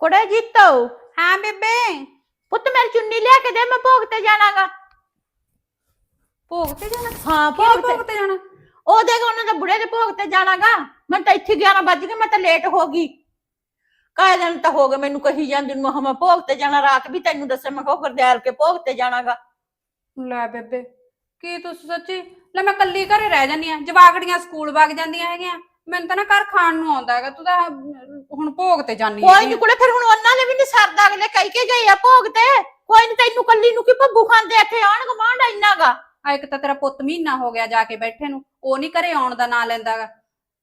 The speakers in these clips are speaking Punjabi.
ਕੁੜੇ ਜੀਤੋ। ਹਾਂ ਬੇਬੇ। ਪੁੱਤ ਮੇਰੀ ਚੁੰਨੀ ਲਿਆ ਕੇ ਦੇ ਮੈਂ ਭੋਗ ਤੇ ਜਾਣਾਗਾ। ਭੋਗ ਤੇ ਜਾਣਾ? ਹਾਂ ਭੋਗ ਤੇ। ਭੋਗ ਤੇ ਜਾਣਾ? ਉਹ ਦੇਖ ਉਹਨਾਂ ਦੇ ਬੁੜੇ ਦੇ ਭੋਗ ਤੇ ਜਾਣਾਗਾ। ਮੈਂ ਤਾਂ ਇੱਥੇ 11 ਵੱਜ ਗਏ ਮੈਂ ਤਾਂ ਲੇਟ ਹੋ ਗਈ। ਕਾਹ ਦਿਨ ਤਾਂ ਹੋ ਗਏ ਮੈਨੂੰ ਕਹੀ ਜਾਂਦੀ ਨੂੰ ਮੈਂ ਭੋਗ ਤੇ ਜਾਣਾ ਰਾਤ ਵੀ ਤੈਨੂੰ ਦੱਸਿਆ ਮੈਂ ਕਿਹਾ ਗੁਰਦਿਆਲ ਕੇ ਭੋਗ ਤੇ ਜਾਣਾਗਾ। ਲੈ ਬੇਬੇ ਕੀ ਤੁਸੀਂ ਸੱਚੀ? ਲੈ ਮੈਂ ਕੱਲੀ ਘਰੇ ਰਹਿ ਜਾਂਦੀ ਆ ਜਵਾਗੜੀਆਂ ਸਕੂਲ ਵਗ ਜਾਂਦੀਆਂ ਹੈਗੀਆਂ। ਮੈਨੂੰ ਤਾਂ ਨਾ ਘਰ ਖਾਣ ਨੂੰ ਆਉਂਦਾ ਹੈਗਾ ਤੂੰ ਤਾਂ ਹੁਣ ਭੋਗ ਤੇ ਜਾਨੀ ਕੋਈ ਨਹੀਂ। ਕੁੜੇ ਫਿਰ ਹੁਣ ਉਹਨਾਂ ਨੇ ਵੀ ਨਹੀਂ ਸਰਦਾ ਅਗਲੇ ਕਹਿ ਕੇ ਗਏ ਆ ਭੋਗ ਤੇ। ਕੋਈ ਨਹੀਂ ਤੈਨੂੰ ਕੱਲੀ ਨੂੰ ਕੀ ਭੱਬੂ ਖਾਂਦੇ ਇੱਥੇ ਆਣ ਗਵਾਂਢ ਇੰਨਾਗਾ। ਆ ਇੱਕ ਤਾਂ ਤੇਰਾ ਪੁੱਤ ਮਹੀਨਾ ਹੋ ਗਿਆ ਜਾ ਕੇ ਬੈਠੇ ਨੂੰ ਉਹ ਨਹੀਂ ਘਰੇ ਆਉਣ ਦਾ ਨਾਂ ਲੈਂਦਾਗਾ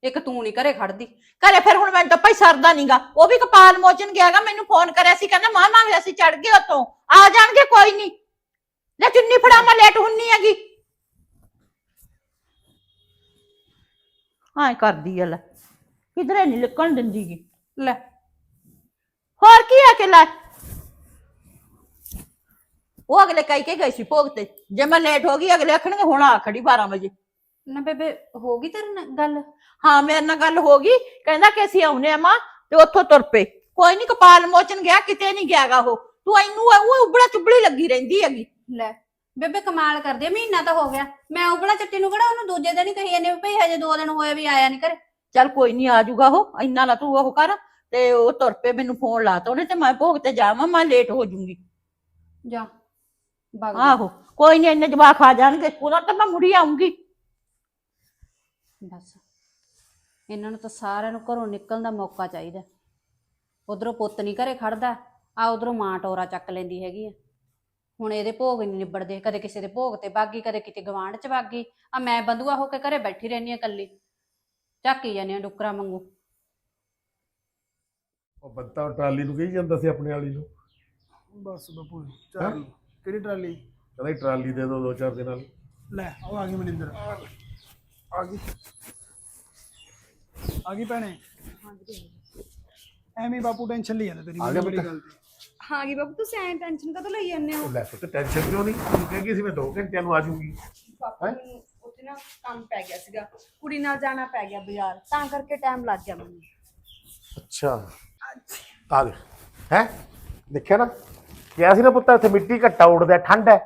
ਇੱਕ ਤੂੰ ਨਹੀਂ ਘਰੇ ਖੜਦੀ। ਘਰੇ ਫਿਰ ਹੁਣ ਮੈਨੂੰ ਤਾਂ ਭਾਈ ਸਰਦਾ ਨਹੀਂਗਾ ਉਹ ਵੀ ਕਪਾਲ ਮੋਚਨ ਗਿਆਗਾ ਮੈਨੂੰ ਫੋਨ ਕਰਿਆ ਸੀ ਕਹਿੰਦਾ ਮਾਮਾ ਵੀ ਅਸੀਂ ਚੜ ਗਏ ਉੱਥੋਂ। ਆ ਜਾਣਗੇ ਕੋਈ ਨਹੀਂ ਲੈ ਚੁੰਨੀ ਫੜਾ ਮੈਂ ਲੇਟ ਹੁੰਨੀ ਹੈਗੀ। ਹਾਂ ਕਰਦੀ ਆ ਲੈ। ਕਿਧਰੇ ਨਹੀਂ ਲਿਕਣ ਦਿੰਦੀ ਗੀ। ਲੈ। ਹੋਰ ਕੀ ਆ ਕਿ ਲੈ? ਉਹ ਅਗਲੇ ਕਹਿ ਕੇ ਗਏ ਸੀ ਭੋਗ ਤੇ। ਜੇ ਮੈਂ ਲੇਟ ਹੋ ਗਈ ਅਗਲੇ ਆਖਣਗੇ ਹੁਣ ਆ ਖੜੀ 12 ਵਜੇ। ਨਾ ਬੇਬੇ ਹੋ ਗਈ ਤੇਰੇ ਨਾਲ ਗੱਲ? ਹਾਂ ਮੇਰੇ ਨਾਲ ਗੱਲ ਹੋ ਗਈ। ਕਹਿੰਦਾ ਕਿ ਅਸੀਂ ਆਉਨੇ ਆ ਮਾਂ ਤੇ ਉੱਥੋਂ ਤੁਰ ਪਏ। ਕੋਈ ਨਹੀਂ ਕਪਾਲ ਮੋਚਨ ਗਿਆ ਕਿਤੇ ਨਹੀਂ ਗਿਆਗਾ ਉਹ। ਤੂੰ ਇਹਨੂੰ ਉਹ ਉਬੜਾ ਚੁਬੜੀ ਲੱਗੀ ਰਹਿੰਦੀ ਹੈਗੀ। ਲੈ। ਬੇਬੇ ਕਮਾਲ ਕਰਦੀ ਮਹੀਨਾ ਤਾਂ ਹੋ ਗਿਆ। ਮੈਂ ਉਬਲਾ ਚੱਟੀ ਨੂੰ ਕਿਹੜਾ ਉਹਨੂੰ ਦੂਜੇ ਦਿਨ ਹੀ ਕਹੀ ਜਾਂਦੇ ਭਈ ਹਜੇ ਦੋ ਦਿਨ ਹੋਏ ਵੀ ਆਇਆ ਨਹੀਂ ਘਰੇ। ਚੱਲ ਕੋਈ ਨਹੀਂ ਆ ਜਾਊਗਾ ਉਹ ਇੰਨਾ ਨਾ ਤੂੰ ਉਹ ਕਰ ਤੇ ਉਹ ਤੁਰ ਪਏ ਮੈਨੂੰ ਫੋਨ ਲਾਤਾ ਉਹਨੇ ਤੇ ਮੈਂ ਭੋਗ ਤੇ ਜਾਵਾਂ ਮੈਂ ਲੇਟ ਹੋ ਜਾਊਂਗੀ। ਜਾ ਬਗ ਆਹੋ ਕੋਈ ਨਹੀਂ ਇੰਨੇ ਜਵਾਕ ਆ ਜਾਣਗੇ ਸਕੂਲੋਂ ਤਾਂ ਮੈਂ ਮੁੜੀ ਆਉਂਗੀ ਬਸ ਇਹਨਾਂ ਨੂੰ ਤਾਂ ਸਾਰਿਆਂ ਨੂੰ ਘਰੋਂ ਨਿਕਲਣ ਦਾ ਮੌਕਾ ਚਾਹੀਦਾ। ਉਧਰੋਂ ਪੁੱਤ ਨਹੀਂ ਘਰੇ ਖੜਦਾ ਆ ਉਧਰੋਂ ਮਾਂ ਟੋਰਾ ਚੱਕ ਲੈਂਦੀ ਹੈਗੀ ਆ। ਹੁਣ ਇਹਦੇ ਭੋਗ ਨਹੀਂ ਨਿਬੜਦੇ ਕਦੇ ਕਿਸੇ ਦੇ ਭੋਗ ਤੇ ਬਾਗੀ ਕਦੇ ਕਿਤੇ ਗਵਾਂਢ ਚ ਬਾਗੀ ਆ ਮੈਂ ਬੰਦੂਆ ਹੋ ਕੇ ਘਰੇ ਬੈਠੀ ਰਹਿੰਦੀ ਆ ਕੱਲੀ ਝਾਕੀ ਜਾਂਦੀ ਆ ਡੁੱਕਰਾ ਵਾਂਗੂ। ਉਹ ਬੰਤਾ ਟਰਾਲੀ ਨੂੰ ਕਹੀ ਜਾਂਦਾ ਸੀ ਆਪਣੇ ਵਾਲੀ ਨੂੰ? ਬਸ ਬਾਪੂ ਚੱਲ ਕਿਹੜੀ ਟਰਾਲੀ? ਕਹਿੰਦਾ ਸੀ ਟਰਾਲੀ ਦੇ ਦੋ ਦੋ ਚਾਰ ਦਿਨਾਂ ਲਈ। ਲੈ ਉਹ ਆ ਗਈ ਮਨਿੰਦਰ। ਆ ਗਈ। ਆ ਗਈ ਭੈਣੇ? ਐਵੇਂ ਹੀ ਬਾਪੂ ਟੈਨਸ਼ਨ ਲਈ ਜਾਂਦਾ ਤੇਰੀ ਆ ਗਿਆ ਬੜੀ ਪੁੱਤ? ਗੱਲ ਤੇ। ਹਾਂ ਜੀ ਬਾਬੂ ਤੁਸੀਂ ਐਂ ਟੈਨਸ਼ਨ ਕਦੋਂ ਲਈ ਜਾਂਦੇ ਉਹ ਲੈ ਪੁੱਤ ਟੈਨਸ਼ਨ ਕਿਉਂ ਨਹੀਂ ਤੂੰ ਕਹਿ ਗਈ ਸੀ ਮੈਂ 2 ਘੰਟਿਆਂ ਨੂੰ ਆ ਜਾਊਂਗੀ ਪਾਪਾ ਨੂੰ ਉੱਥੇ ਨਾ ਕੰਮ ਪੈ ਗਿਆ ਸੀਗਾ ਕੁੜੀ ਨਾਲ ਜਾਣਾ ਪੈ ਗਿਆ ਬਾਜ਼ਾਰ ਤਾਂ ਕਰਕੇ ਟਾਈਮ ਲੱਗ ਗਿਆ ਮੈਨੂੰ ਅੱਛਾ ਆ ਦੇ ਹੈ ਦੇਖਿਆ ਨਾ ਕਿਹਾ ਸੀ ਨਾ ਪੁੱਤ ਇੱਥੇ ਮਿੱਟੀ ਘੱਟਾ ਉੜਦਾ ਠੰਡ ਹੈ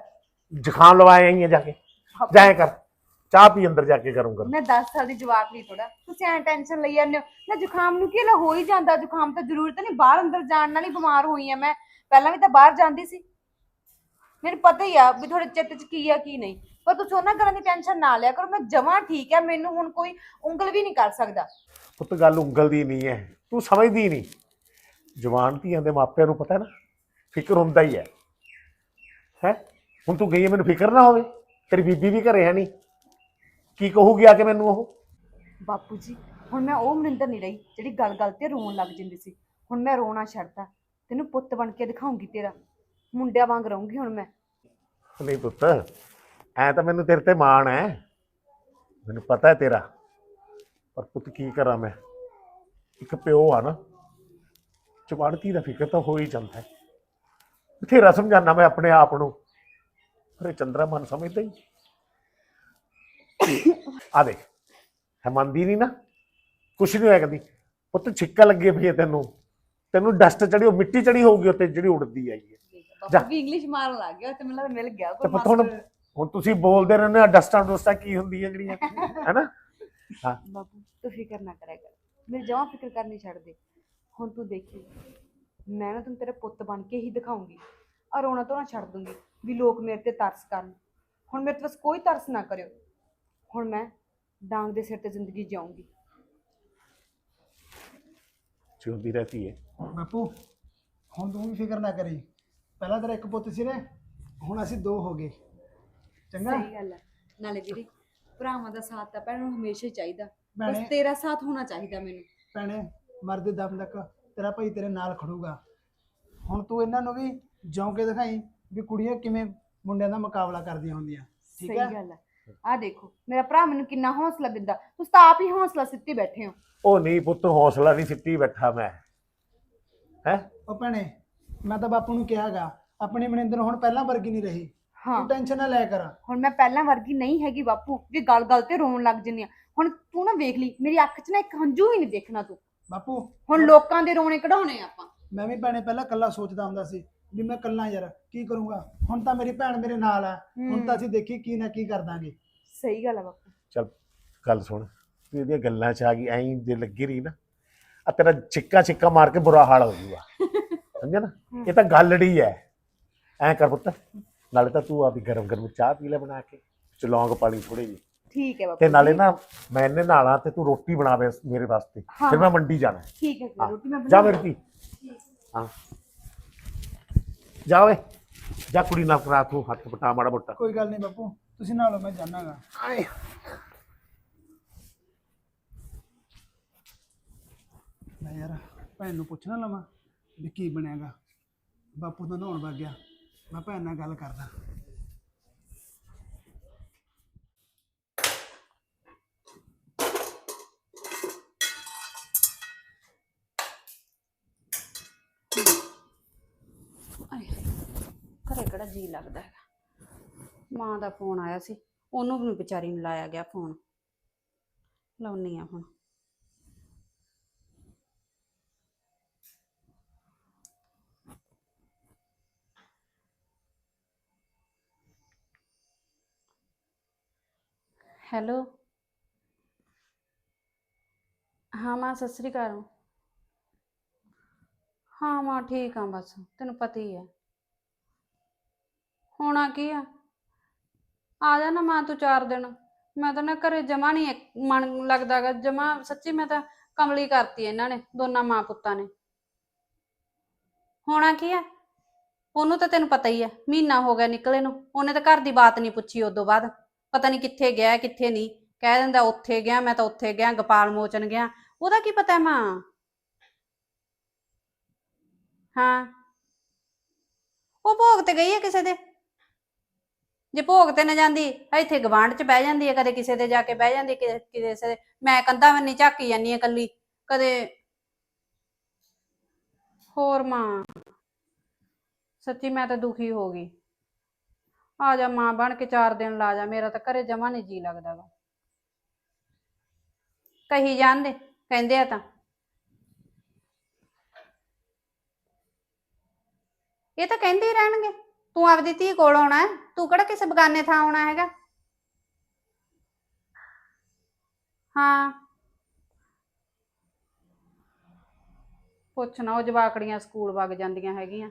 ਜ਼ੁਕਾਮ ਲਵਾਏ ਆਈਆਂ ਜਾ ਕੇ ਜਾਏ ਕਰ ਚਾਹ ਪੀ ਅੰਦਰ ਜਾ ਕੇ ਕਰੂੰਗਾ ਮੈਂ 10 ਸਾਲ ਦੀ ਜਵਾਕ ਨਹੀਂ ਥੋੜਾ ਤੁਸੀਂ ਐਂ ਟੈਨਸ਼ਨ ਲਈ ਜਾਂਦੇ ਹੋ। ਨਾ ਜ਼ੁਕਾਮ ਨੂੰ ਕੀ ਲਾ ਹੋ ਹੀ ਜਾਂਦਾ? ਜ਼ੁਕਾਮ ਤਾਂ ਜ਼ਰੂਰਤ ਨਹੀਂ। ਬਾਹਰ ਅੰਦਰ ਜਾਣ ਨਾਲ ਹੀ ਬਿਮਾਰ ਹੋਈ ਆ ਮੈਂ। ਪਹਿਲਾਂ ਵੀ ਤਾਂ ਬਾਹਰ ਜਾਂਦੀ ਸੀ। ਮੈਨੂੰ ਪਤਾ ਹੀ ਆ ਵੀ ਤੁਹਾਡੇ ਚਿੱਤ 'ਚ ਕੀ ਆ ਕੀ ਨਹੀਂ। ਪਰ ਤੁਸੀਂ ਉਹਨਾਂ ਗੱਲਾਂ ਦੀ ਟੈਨਸ਼ਨ ਨਾ ਲਿਆ ਕਰੋ। ਮੈਂ ਜਮਾਂ ਠੀਕ ਆ। ਮੈਨੂੰ ਹੁਣ ਕੋਈ ਉਂਗਲ ਵੀ ਨਹੀਂ ਕਰ ਸਕਦਾ। ਪੁੱਤ ਗੱਲ ਉਂਗਲ ਦੀ ਨਹੀਂ ਹੈ। ਤੂੰ ਸਮਝਦੀ ਨਹੀਂ। ਜਵਾਨ ਧੀਆਂ ਦੇ ਮਾਪਿਆਂ ਨੂੰ ਪਤਾ ਹੈ ਨਾ? ਫਿਕਰ ਹੁੰਦਾ ਹੀ ਹੈ। ਹੈ? ਹੁਣ ਤੂੰ ਗਈ ਹੈ, ਮੈਨੂੰ ਫਿਕਰ ਨਾ ਹੋਵੇ। ਤੇਰੀ ਬੀਬੀ ਵੀ ਘਰੇ ਹੈ ਨਹੀਂ। ਕੀ ਕਹੂਗੀ ਆ ਕੇ ਮੈਨੂੰ ਉਹ? ਬਾਪੂ ਜੀ ਹੁਣ ਮੈਂ ਉਹ ਮਨਿੰਦਰ ਨਹੀਂ ਰਹੀ ਜਿਹੜੀ ਗੱਲ ਗੱਲ ਤੇ ਰੋਣ ਲੱਗ ਜਾਂਦੀ ਸੀ। ਹੁਣ ਮੈਂ ਰੋਣਾ ਛੱਡਤਾ ਤੈਨੂੰ ਪੁੱਤ ਬਣ ਕੇ ਦਿਖਾਉਂਗੀ ਤੇਰਾ। ਮੁੰਡਿਆਂ ਵਾਂਗ ਰਹੂੰਗੀ ਹੁਣ ਮੈਂ। ਨਹੀਂ ਪੁੱਤ ਐ ਤਾਂ ਮੈਨੂੰ ਤੇਰੇ ਤੇ ਮਾਣ ਹੈ ਮੈਨੂੰ ਪਤਾ ਹੈ ਤੇਰਾ। ਪਰ ਪੁੱਤ ਕੀ ਕਰਾਂ ਮੈਂ? ਇੱਕ ਪਿਓ ਆ ਨਾ ਚਵਾੜਤੀ ਦਾ ਫਿਕਰ ਤਾਂ ਹੋ ਹੀ ਜਾਂਦਾ ਹੈ ਬਥੇਰਾ ਸਮਝਾਨਾ ਮੈਂ ਆਪਣੇ ਆਪ ਨੂੰ। ਇਹ ਚੰਦਰਾ ਮਨ ਸਮਝਦਾ ਹੀ ਆ ਦੇਖ ਹੈ ਮੰਨਦੀ ਨਹੀਂ ਨਾ ਕੁਛ ਨਹੀਂ ਹੋਇਆ ਕਦੀ। ਪੁੱਤ ਛਿੱਕਾ ਲੱਗੇ ਪਈ ਹੈ ਤੈਨੂੰ। ਤੈਨੂੰ ਡਸਟ ਚੜੀ ਉਹ ਮਿੱਟੀ ਚੜੀ ਹੋਊਗੀ ਉੱਤੇ ਜਿਹੜੀ ਉੜਦੀ ਆਈ ਹੈ। ਜਾ। ਬਾਪੂ ਵੀ ਇੰਗਲਿਸ਼ ਮਾਰਨ ਲੱਗ ਗਿਆ ਤੇ ਮੈਨੂੰ ਲੱਗਦਾ ਮਿਲ ਗਿਆ ਤੇ ਕੋਈ ਪੁੱਤ ਹੁਣ ਮਾਸਟਰ। ਹੁਣ ਤੁਸੀਂ ਬੋਲਦੇ ਰਹਿੰਦੇ ਆ ਡਸਟਾਂ ਡੋਸਟਾਂ ਕੀ ਹੁੰਦੀ ਹੈ ਜਿਹੜੀਆਂ? ਹੈਨਾ? ਬਾਪੂ ਤੂੰ ਫਿਕਰ ਨਾ ਕਰਿਆ ਕਰ। ਮੇਰੇ ਜਮਾਂ ਫਿਕਰ ਕਰਨੀ ਛੱਡ ਦੇ ਹੁਣ ਤੂੰ ਦੇਖੀ ਮੈਂ ਨਾ ਤੈਨੂੰ ਤੇਰੇ ਪੁੱਤ ਬਣ ਕੇ ਹੀ ਦਿਖਾਉਂਗੀ। ਆ ਰੋਣਾ ਧੋਣਾ ਛੱਡ ਦੂੰਗੀ ਵੀ ਲੋਕ ਮੇਰੇ ਤੇ ਤਰਸ ਕਰਨ। ਹੁਣ ਮੇਰੇ ਤੇ ਬਸ ਕੋਈ ਤਰਸ ਨਾ ਕਰਿਓ। ਹੁਣ ਮੈਂ ਡਾਂਗ ਦੇ ਸਿਰ ਤੇ ਜ਼ਿੰਦਗੀ ਜਿਉਂਗੀ ਜਿਉਂਦੀ ਰਹਤੀ ਹੈ ਬਾਪੂ ਹੁਣ ਤੂੰ ਵੀ ਫਿਕਰ ਨਾ ਕਰੀ। ਪਹਿਲਾਂ ਤੇਰਾ ਇੱਕ ਪੁੱਤ ਸੀ ਨਾ ਹੁਣ ਅਸੀਂ ਦੋ ਹੋ ਗਏ। ਚੰਗਾ? ਸਹੀ ਗੱਲ ਹੈ ਨਾਲੇ ਵੀਰੇ ਭਰਾਵਾਂ ਦਾ ਸਾਥ ਤਾਂ ਭੈਣ ਨੂੰ ਹਮੇਸ਼ਾ ਹੀ ਚਾਹੀਦਾ। ਬਸ ਭੈਣੇ। ਤੇਰਾ ਸਾਥ ਹੋਣਾ ਚਾਹੀਦਾ ਮੈਨੂੰ। ਭੈਣੇ ਮਰਦੇ ਦਮ ਤੱਕ ਤੇਰਾ ਭਾਈ ਤੇਰੇ ਨਾਲ ਖੜੂਗਾ। ਹੁਣ ਤੂੰ ਇਹਨਾਂ ਨੂੰ ਵੀ ਜਿਉਂ ਕੇ ਦਿਖਾਈ ਵੀ ਕੁੜੀਆਂ ਕਿਵੇਂ ਮੁੰਡਿਆਂ ਦਾ ਮੁਕਾਬਲਾ ਕਰਦੀਆਂ ਹੁੰਦੀਆਂ। ਠੀਕ ਸਹੀ ਹੈ ਗੱਲ ਹੈ ਆ ਦੇਖੋ ਮੇਰਾ ਭਰਾ ਮੈਨੂੰ ਕਿੰਨਾ ਹੌਸਲਾ ਦਿੰਦਾ। ਤੁਸੀਂ ਤਾਂ ਆਪ ਹੀ ਹੌਸਲਾ ਸਿੱਟੀ ਬੈਠੇ ਹੋ। ਉਹ ਨਹੀਂ ਪੁੱਤ ਹੌਸਲਾ ਨਹੀਂ ਸਿੱਟੀ ਬੈਠਾ ਮੈਂ। ਹੈ? ਉਹ ਭੈਣੇ ਮੈਂ ਤਾਂ ਬਾਪੂ ਨੂੰ ਕਿਹਾਗਾ ਆਪਣੀ ਮਨਿੰਦਰ ਹੁਣ ਪਹਿਲਾਂ ਵਰਗੀ ਨਹੀਂ ਰਹੀ। ਹਾਂ। ਤੂੰ ਟੈਨਸ਼ਨ ਨਾ ਲਿਆ ਕਰ। ਹੁਣ ਮੈਂ ਪਹਿਲਾਂ ਵਰਗੀ ਨਹੀਂ ਹੈਗੀ ਬਾਪੂ ਵੀ ਗੱਲ ਗੱਲ ਤੇ ਰੋਣ ਲੱਗ ਜੰਨੀ ਆ। ਹੁਣ ਤੂੰ ਨਾ ਵੇਖ ਲਈ ਮੇਰੀ ਅੱਖ 'ਚ ਨਾ ਇੱਕ ਹੰਝੂ ਵੀ ਨਹੀਂ ਦੇਖਣਾ ਤੂੰ। ਬਾਪੂ ਹੁਣ ਲੋਕਾਂ ਦੇ ਰੋਣੇ ਕਢਾਉਣੇ ਆ ਆਪਾਂ। ਮੈਂ ਵੀ ਭੈਣੇ ਪਹਿਲਾਂ ਕੱਲਾ ਸੋਚਦਾ ਹੁੰਦਾ ਸੀ। ਵੀ ਮੈਂ ਕੱਲਾ ਯਾਰ ਕੀ ਕਰੂੰਗਾ? ਹੁਣ ਤਾਂ ਮੇਰੀ ਭੈਣ ਮੇਰੇ ਨਾਲ ਆ। ਹੁਣ ਤਾਂ ਅਸੀਂ ਦੇਖੀ ਕੀ ਨਾ ਕੀ ਕਰ ਦਾਂਗੇ। ਸਹੀ ਗੱਲ ਆ ਬਾਪੂ। ਚੱਲ ਗੱਲ ਸੁਣ। ਤੂੰ ਇਹਦੀਆਂ ਗੱਲਾਂ 'ਚ ਆ ਗਈ ਐਂ ਜੇ ਲੱਗੀ ਰਹੀ ਨਾ ਆ ਤੇਰਾ ਚਿੱਕਾ ਚਿੱਕਾ ਮਾਰ ਕੇ ਬੁਰਾ ਹਾਲ ਹੋ ਜੂਗਾ। ਸਮਝਿਆ ਨਾ? ਇਹ ਤਾਂ ਗੱਲੜੀ ਐ। ਐਂ ਕਰ ਪੁੱਤ ਨਾਲੇ ਤਾਂ ਤੂੰ ਆਪਦੀ ਗਰਮ ਗਰਮ ਚਾਹ ਪੀ ਲੈ ਬਣਾ ਕੇ ਚਲੌਂਗ ਪਾਣੀ ਥੋੜੀ ਜਿਹੀ। ਠੀਕ ਹੈ ਬਾਪੂ ਤੇ ਨਾਲੇ ਜੀ। ਨਾ ਮੈਂ ਇਹਨੇ ਨਾਲਾਂ ਤੇ ਤੂੰ ਰੋਟੀ ਬਣਾਵੇ ਮੇਰੇ ਵਾਸਤੇ ਫਿਰ ਮੈਂ ਮੰਡੀ ਜਾਣਾ। ਠੀਕ ਹੈ। ਰੋਟੀ ਮੈਂ ਜਾ ਬਣਾ ਮੇਰੀ ਧੀ ਹਾਂ। ਜਾ ਓਏ। ਜਾ ਕੁੜੀ ਨਾਲ ਕਰਾ ਤੂੰ ਹੱਥ ਪਟਾ ਮਾੜਾ ਮੋਟਾ। ਕੋਈ ਗੱਲ ਨਹੀਂ ਬਾਪੂ ਤੁਸੀਂ ਨਾਲੋਂ ਮੈਂ ਜਾਣਾਗਾ। ਮੈਂ ਯਾਰ ਭੈਣ ਨੂੰ ਪੁੱਛਣਾ ਲਵਾਂ ਵੀ ਕੀ ਬਣਿਆਗਾ। ਬਾਪੂ ਤਾਂ ਨਹਾਉਣ ਵਗ ਗਿਆ। ਮੈਂ ਭੈਣ ਨਾਲ ਗੱਲ ਕਰਦਾ ਆਏ ਹਾਏ, ਘਰੇ ਕਿਹੜਾ ਜੀ ਲੱਗਦਾ ਹੈਗਾ। ਮਾਂ ਦਾ ਫੋਨ ਆਇਆ ਸੀ, ਉਹਨੂੰ ਵੀ ਵਿਚਾਰੀ ਨੂੰ ਲਾਇਆ ਗਿਆ ਫੋਨ। ਲਾਉਣੀ ਆ ਹੁਣ। ਹੈਲੋ। ਹਾਂ ਮਾਂ, ਸਤਿ ਸ੍ਰੀ ਅਕਾਲ। ਹਾਂ ਮਾਂ, ਠੀਕ ਆ ਬਸ, ਤੈਨੂੰ ਪਤਾ ਹੀ ਹੈ ਹੋਣਾ ਕੀ ਆ? ਆ ਜਾ ਨਾ ਮਾਂ ਤੂੰ ਚਾਰ ਦਿਨ। ਮੈਂ ਤਾਂ ਨਾ ਘਰੇ ਜਮਾ ਨਹੀਂ ਮਨ ਲੱਗਦਾਗਾ ਜਮਾ ਸੱਚੀ ਮੈਂ ਤਾਂ ਕਮਲੀ ਕਰਤੀ ਇਹਨਾਂ ਨੇ, ਦੋਨਾਂ ਮਾਂ ਪੁੱਤਾਂ ਨੇ। ਹੋਣਾ ਕੀ ਆ? ਉਹਨੂੰ ਤਾਂ ਤੈਨੂੰ ਪਤਾ ਹੀ ਹੈ ਮਹੀਨਾ ਹੋ ਗਿਆ ਨਿਕਲੇ ਨੂੰ। ਉਹਨੇ ਤਾਂ ਘਰ ਦੀ ਬਾਤ ਨਹੀਂ ਪੁੱਛੀ ਉਦੋਂ ਬਾਅਦ। ਪਤਾ ਨਹੀਂ ਕਿੱਥੇ ਗਿਆ, ਕਿੱਥੇ ਨਹੀਂ। ਕਹਿ ਦਿੰਦਾ, ਉੱਥੇ ਗਿਆ, ਮੈਂ ਤਾਂ ਉੱਥੇ ਗਿਆ, ਗੋਪਾਲ ਮੋਚਨ ਗਿਆ। ਉਹਦਾ ਕੀ ਪਤਾ ਮਾਂ? ਹਾਂ। ਉਹ ਭੋਗ ਤੇ ਗਈ ਹੈ ਕਿਸੇ ਦੇ? ਜੇ ਭੋਗ ਤੇ ਨਾ ਜਾਂਦੀ ਇੱਥੇ ਗਵਾਂਢ ਚ ਬਹਿ ਜਾਂਦੀ ਹੈ ਕਦੇ ਕਿਸੇ ਦੇ ਜਾ ਕੇ ਬਹਿ ਜਾਂਦੀ ਹੈ, ਕਿਸੇ ਦੇ ਮੈਂ ਕੰਧਾਂ ਵੰਨੀ ਝਾਕੀ ਜਾਂਦੀ ਹਾਂ ਕੱਲੀ ਕਦੇ ਹੋਰ ਮਾਂ। ਸੱਚੀ ਮੈਂ ਤਾਂ ਦੁਖੀ ਹੋ ਗਈ। ਆ ਜਾ ਮਾਂ ਬਣ ਕੇ ਚਾਰ ਦਿਨ ਲਾ ਜਾ ਮੇਰਾ ਤਾਂ ਘਰੇ ਜਮਾ ਨਹੀਂ ਜੀ ਲੱਗਦਾ ਗਾ। ਕਹੀ ਜਾਂਦੇ ਕਹਿੰਦੇ ਆ ਤਾਂ। ਇਹ ਤਾਂ ਕਹਿੰਦੇ ਹੀ ਰਹਿਣਗੇ। ਤੂੰ ਆਪਦੀ ਧੀ ਕੋਲ ਆਉਣਾ ਹੈ? ਤੂੰ ਕਿਹੜਾ ਕਿਸੇ ਬਗਾਨੇ ਥਾਂ ਆਉਣਾ ਹੈਗਾ? ਹਾਂ। ਪੁੱਛਣਾ ਉਹ ਜਵਾਕੜੀਆਂ ਸਕੂਲ ਵਗ ਜਾਂਦੀਆਂ ਹੈਗੀਆਂ।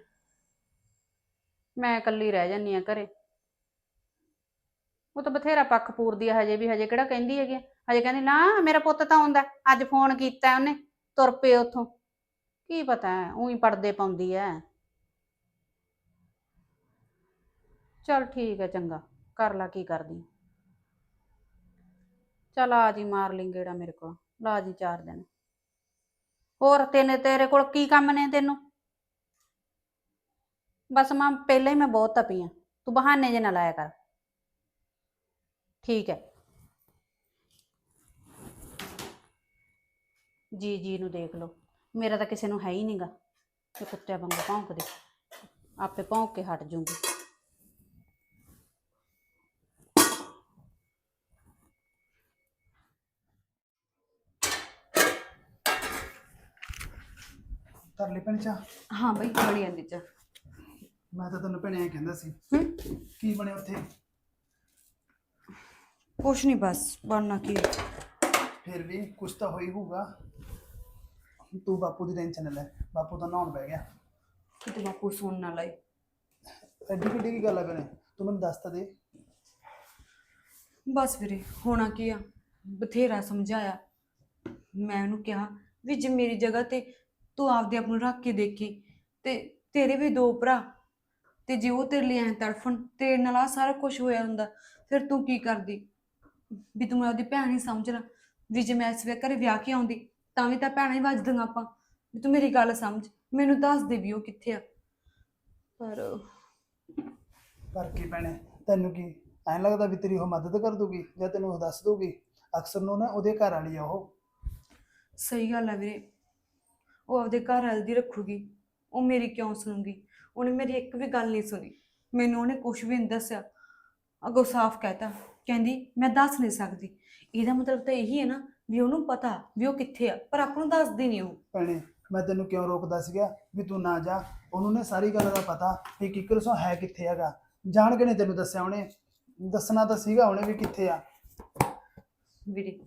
ਮੈਂ ਇਕੱਲੀ ਰਹਿ ਜਾਂਦੀ ਆ ਘਰੇ। ਉਹ ਤਾਂ ਬਥੇਰਾ ਪੱਖ ਪੂਰਦੀ ਆ ਹਜੇ ਵੀ, ਹਜੇ ਕਿਹੜਾ ਕਹਿੰਦੀ ਹੈਗੀ ਆ। ਹਜੇ ਕਹਿੰਦੀ, ਨਾ, ਮੇਰਾ ਪੁੱਤ ਤਾਂ ਆਉਂਦਾ ਅੱਜ ਫੋਨ ਕੀਤਾ ਉਹਨੇ, ਤੁਰ ਪਏ ਉਥੋਂ। ਕੀ ਪਤਾ, ਉਹੀ ਪਰਦੇ ਪਾਉਂਦੀ ਐ ਚਲ ਠੀਕ ਹੈ ਚੰਗਾ, ਕਰ ਲਾ ਕੀ ਕਰਦੀ। ਚਲ ਆ ਜੀ ਮਾਰ ਲਈ ਗੇੜਾ ਮੇਰੇ ਕੋਲ, ਲਾ ਜੀ ਚਾਰ ਦਿਨ। ਹੋਰ ਤੈਨੇ ਤੇਰੇ ਕੋਲ ਕੀ ਕੰਮ ਨੇ ਤੈਨੂੰ? ਬਸ ਮਾਂ, ਪਹਿਲਾਂ ਹੀ ਮੈਂ ਬਹੁਤ ਤਪੀ ਆ, ਤੂੰ ਬਹਾਨੇ ਜੇ ਨਾ ਲਾਇਆ ਕਰ। ਠੀਕ ਹੈ। ਜੀ ਜੀ ਨੂੰ ਦੇਖ ਲਓ, ਮੇਰਾ ਤਾਂ ਕਿਸੇ ਨੂੰ ਹੈ ਹੀ ਨਹੀਂਗਾ ਤੇ ਕੁੱਤਿਆਂ ਵਾਂਗੂ ਭੌਂਕਦੇ, ਆਪੇ ਭੌਂਕ ਕੇ ਹਟ ਜੂੰਗੀ। ਕਰ ਲਈ ਭੈਣ ਚਾਹ? ਹਾਂ ਬਈ ਬੜੀ ਆਂਦੀ ਚ ਮੈਂ ਤਾਂ ਤੈਨੂੰ ਭੈਣੇ ਐਂ ਕਹਿੰਦਾ ਸੀ। ਕੀ ਬਣਿਆ ਉੱਥੇ? ਕੁਛ ਨਹੀਂ ਬਸ ਬਣਨਾ ਕੀ ਫਿਰ ਵੀ ਕੁਛ ਤਾਂ ਹੋਈ ਹੋਊਗਾ। ਤੂੰ ਬਾਪੂ ਦੀ ਟੈਨਸ਼ਨ ਨਾ ਲੈ ਬਾਪੂ ਤਾਂ ਨਹਾਉਣ ਬਹਿ ਗਿਆ। ਕਿਤੇ ਬਾਪੂ ਸੁਣ ਨਾ ਲਏ। ਐਡੀ ਕਿੱਡੀ ਕੀ ਗੱਲ ਆ ਭੈਣੇ? ਤੂੰ ਮੈਨੂੰ ਦੱਸ ਤਾਂ ਦੇ। ਬਸ ਵੀਰੇ ਹੋਣਾ ਕੀ ਆ? ਬਥੇਰਾ ਸਮਝਾਇਆ। ਮੈਂ ਉਹਨੂੰ ਕਿਹਾ ਵੀ ਜੇ ਮੇਰੀ ਜਗ੍ਹਾ ਤੇ ਤੂੰ ਆਪਦੇ ਆਪ ਨੂੰ ਰੱਖ ਕੇ ਦੇਖੀ ਤੇ ਤੇਰੇ ਵੀ ਦੋ ਭਰਾ ਤੇ ਜੇ ਉਹ ਤੇਰੇ ਲਈ ਐਂ ਤੜਫਣ ਤੇਰੇ ਨਾਲ ਆ ਸਾਰਾ ਕੁਝ ਹੋਇਆ ਹੁੰਦਾ ਫਿਰ ਤੂੰ ਕੀ ਕਰਦੀ? ਵੀ ਤੂੰ ਆਪਦੀ ਭੈਣ ਹੀ ਸਮਝ ਲੈ ਵੀ ਜੇ ਮੈਂ ਇਸ ਵੇ ਘਰੇ ਵਿਆਹ ਕੇ ਆਉਂਦੀ ਤਾਂ ਵੀ ਤਾਂ ਭੈਣਾਂ ਹੀ ਵੱਜਦੀਆਂ ਆਪਾਂ। ਵੀ ਤੂੰ ਮੇਰੀ ਗੱਲ ਸਮਝ ਮੈਨੂੰ ਦੱਸ ਦੇ ਵੀ ਉਹ ਕਿੱਥੇ ਆ। ਪਰ ਕਰ ਕੀ ਭੈਣੇ ਤੈਨੂੰ ਕੀ ਐਂ ਲੱਗਦਾ ਵੀ ਤੇਰੀ ਉਹ ਮਦਦ ਕਰ ਦੂਗੀ ਜਾਂ ਤੈਨੂੰ ਉਹ ਦੱਸ ਦੂਗੀ? ਅਕਸਰ ਨੂੰ ਨਾ ਉਹਦੇ ਘਰ ਵਾਲੀ ਆ ਉਹ। ਸਹੀ ਗੱਲ ਹੈ ਵੀਰੇ। ਉਹ ਆਪਦੇ ਘਰ ਵਾਲੇ ਦੀ ਰੱਖੂਗੀ ਉਹ ਮੇਰੀ ਕਿਉਂ ਸੁਣੂਗੀ? ਉਹਨੇ ਮੇਰੀ ਇੱਕ ਵੀ ਗੱਲ ਨਹੀਂ ਸੁਣੀ। ਮੈਨੂੰ ਉਹਨੇ ਕੁਝ ਵੀ ਨਹੀਂ ਦੱਸਿਆ। ਅੱਗੋਂ ਸਾਫ਼ ਕਹਿਤਾ ਕਹਿੰਦੀ ਮੈਂ ਦੱਸ ਨਹੀਂ ਸਕਦੀ। ਇਹਦਾ ਮਤਲਬ ਤਾਂ ਇਹੀ ਹੈ ਨਾ ਵੀ ਉਹਨੂੰ ਪਤਾ ਵੀ ਉਹ ਕਿੱਥੇ ਆ ਪਰ ਆਪਾਂ ਨੂੰ ਦੱਸਦੀ ਨਹੀਂ ਉਹ। ਭੈਣੇ ਮੈਂ ਤੈਨੂੰ ਕਿਉਂ ਰੋਕਦਾ ਸੀਗਾ? ਵੀ ਤੂੰ ਨਾ ਜਾ। ਉਹਨੂੰ ਨੇ ਸਾਰੀ ਗੱਲ ਦਾ ਪਤਾ ਵੀ ਕਿੱਕਰ ਸੋ ਹੈ ਕਿੱਥੇ ਹੈਗਾ। ਜਾਣ ਕੇ ਨਹੀਂ ਤੈਨੂੰ ਦੱਸਿਆ ਉਹਨੇ। ਦੱਸਣਾ ਤਾਂ ਸੀਗਾ ਉਹਨੇ ਵੀ ਕਿੱਥੇ ਆ। ਵੀਰੇ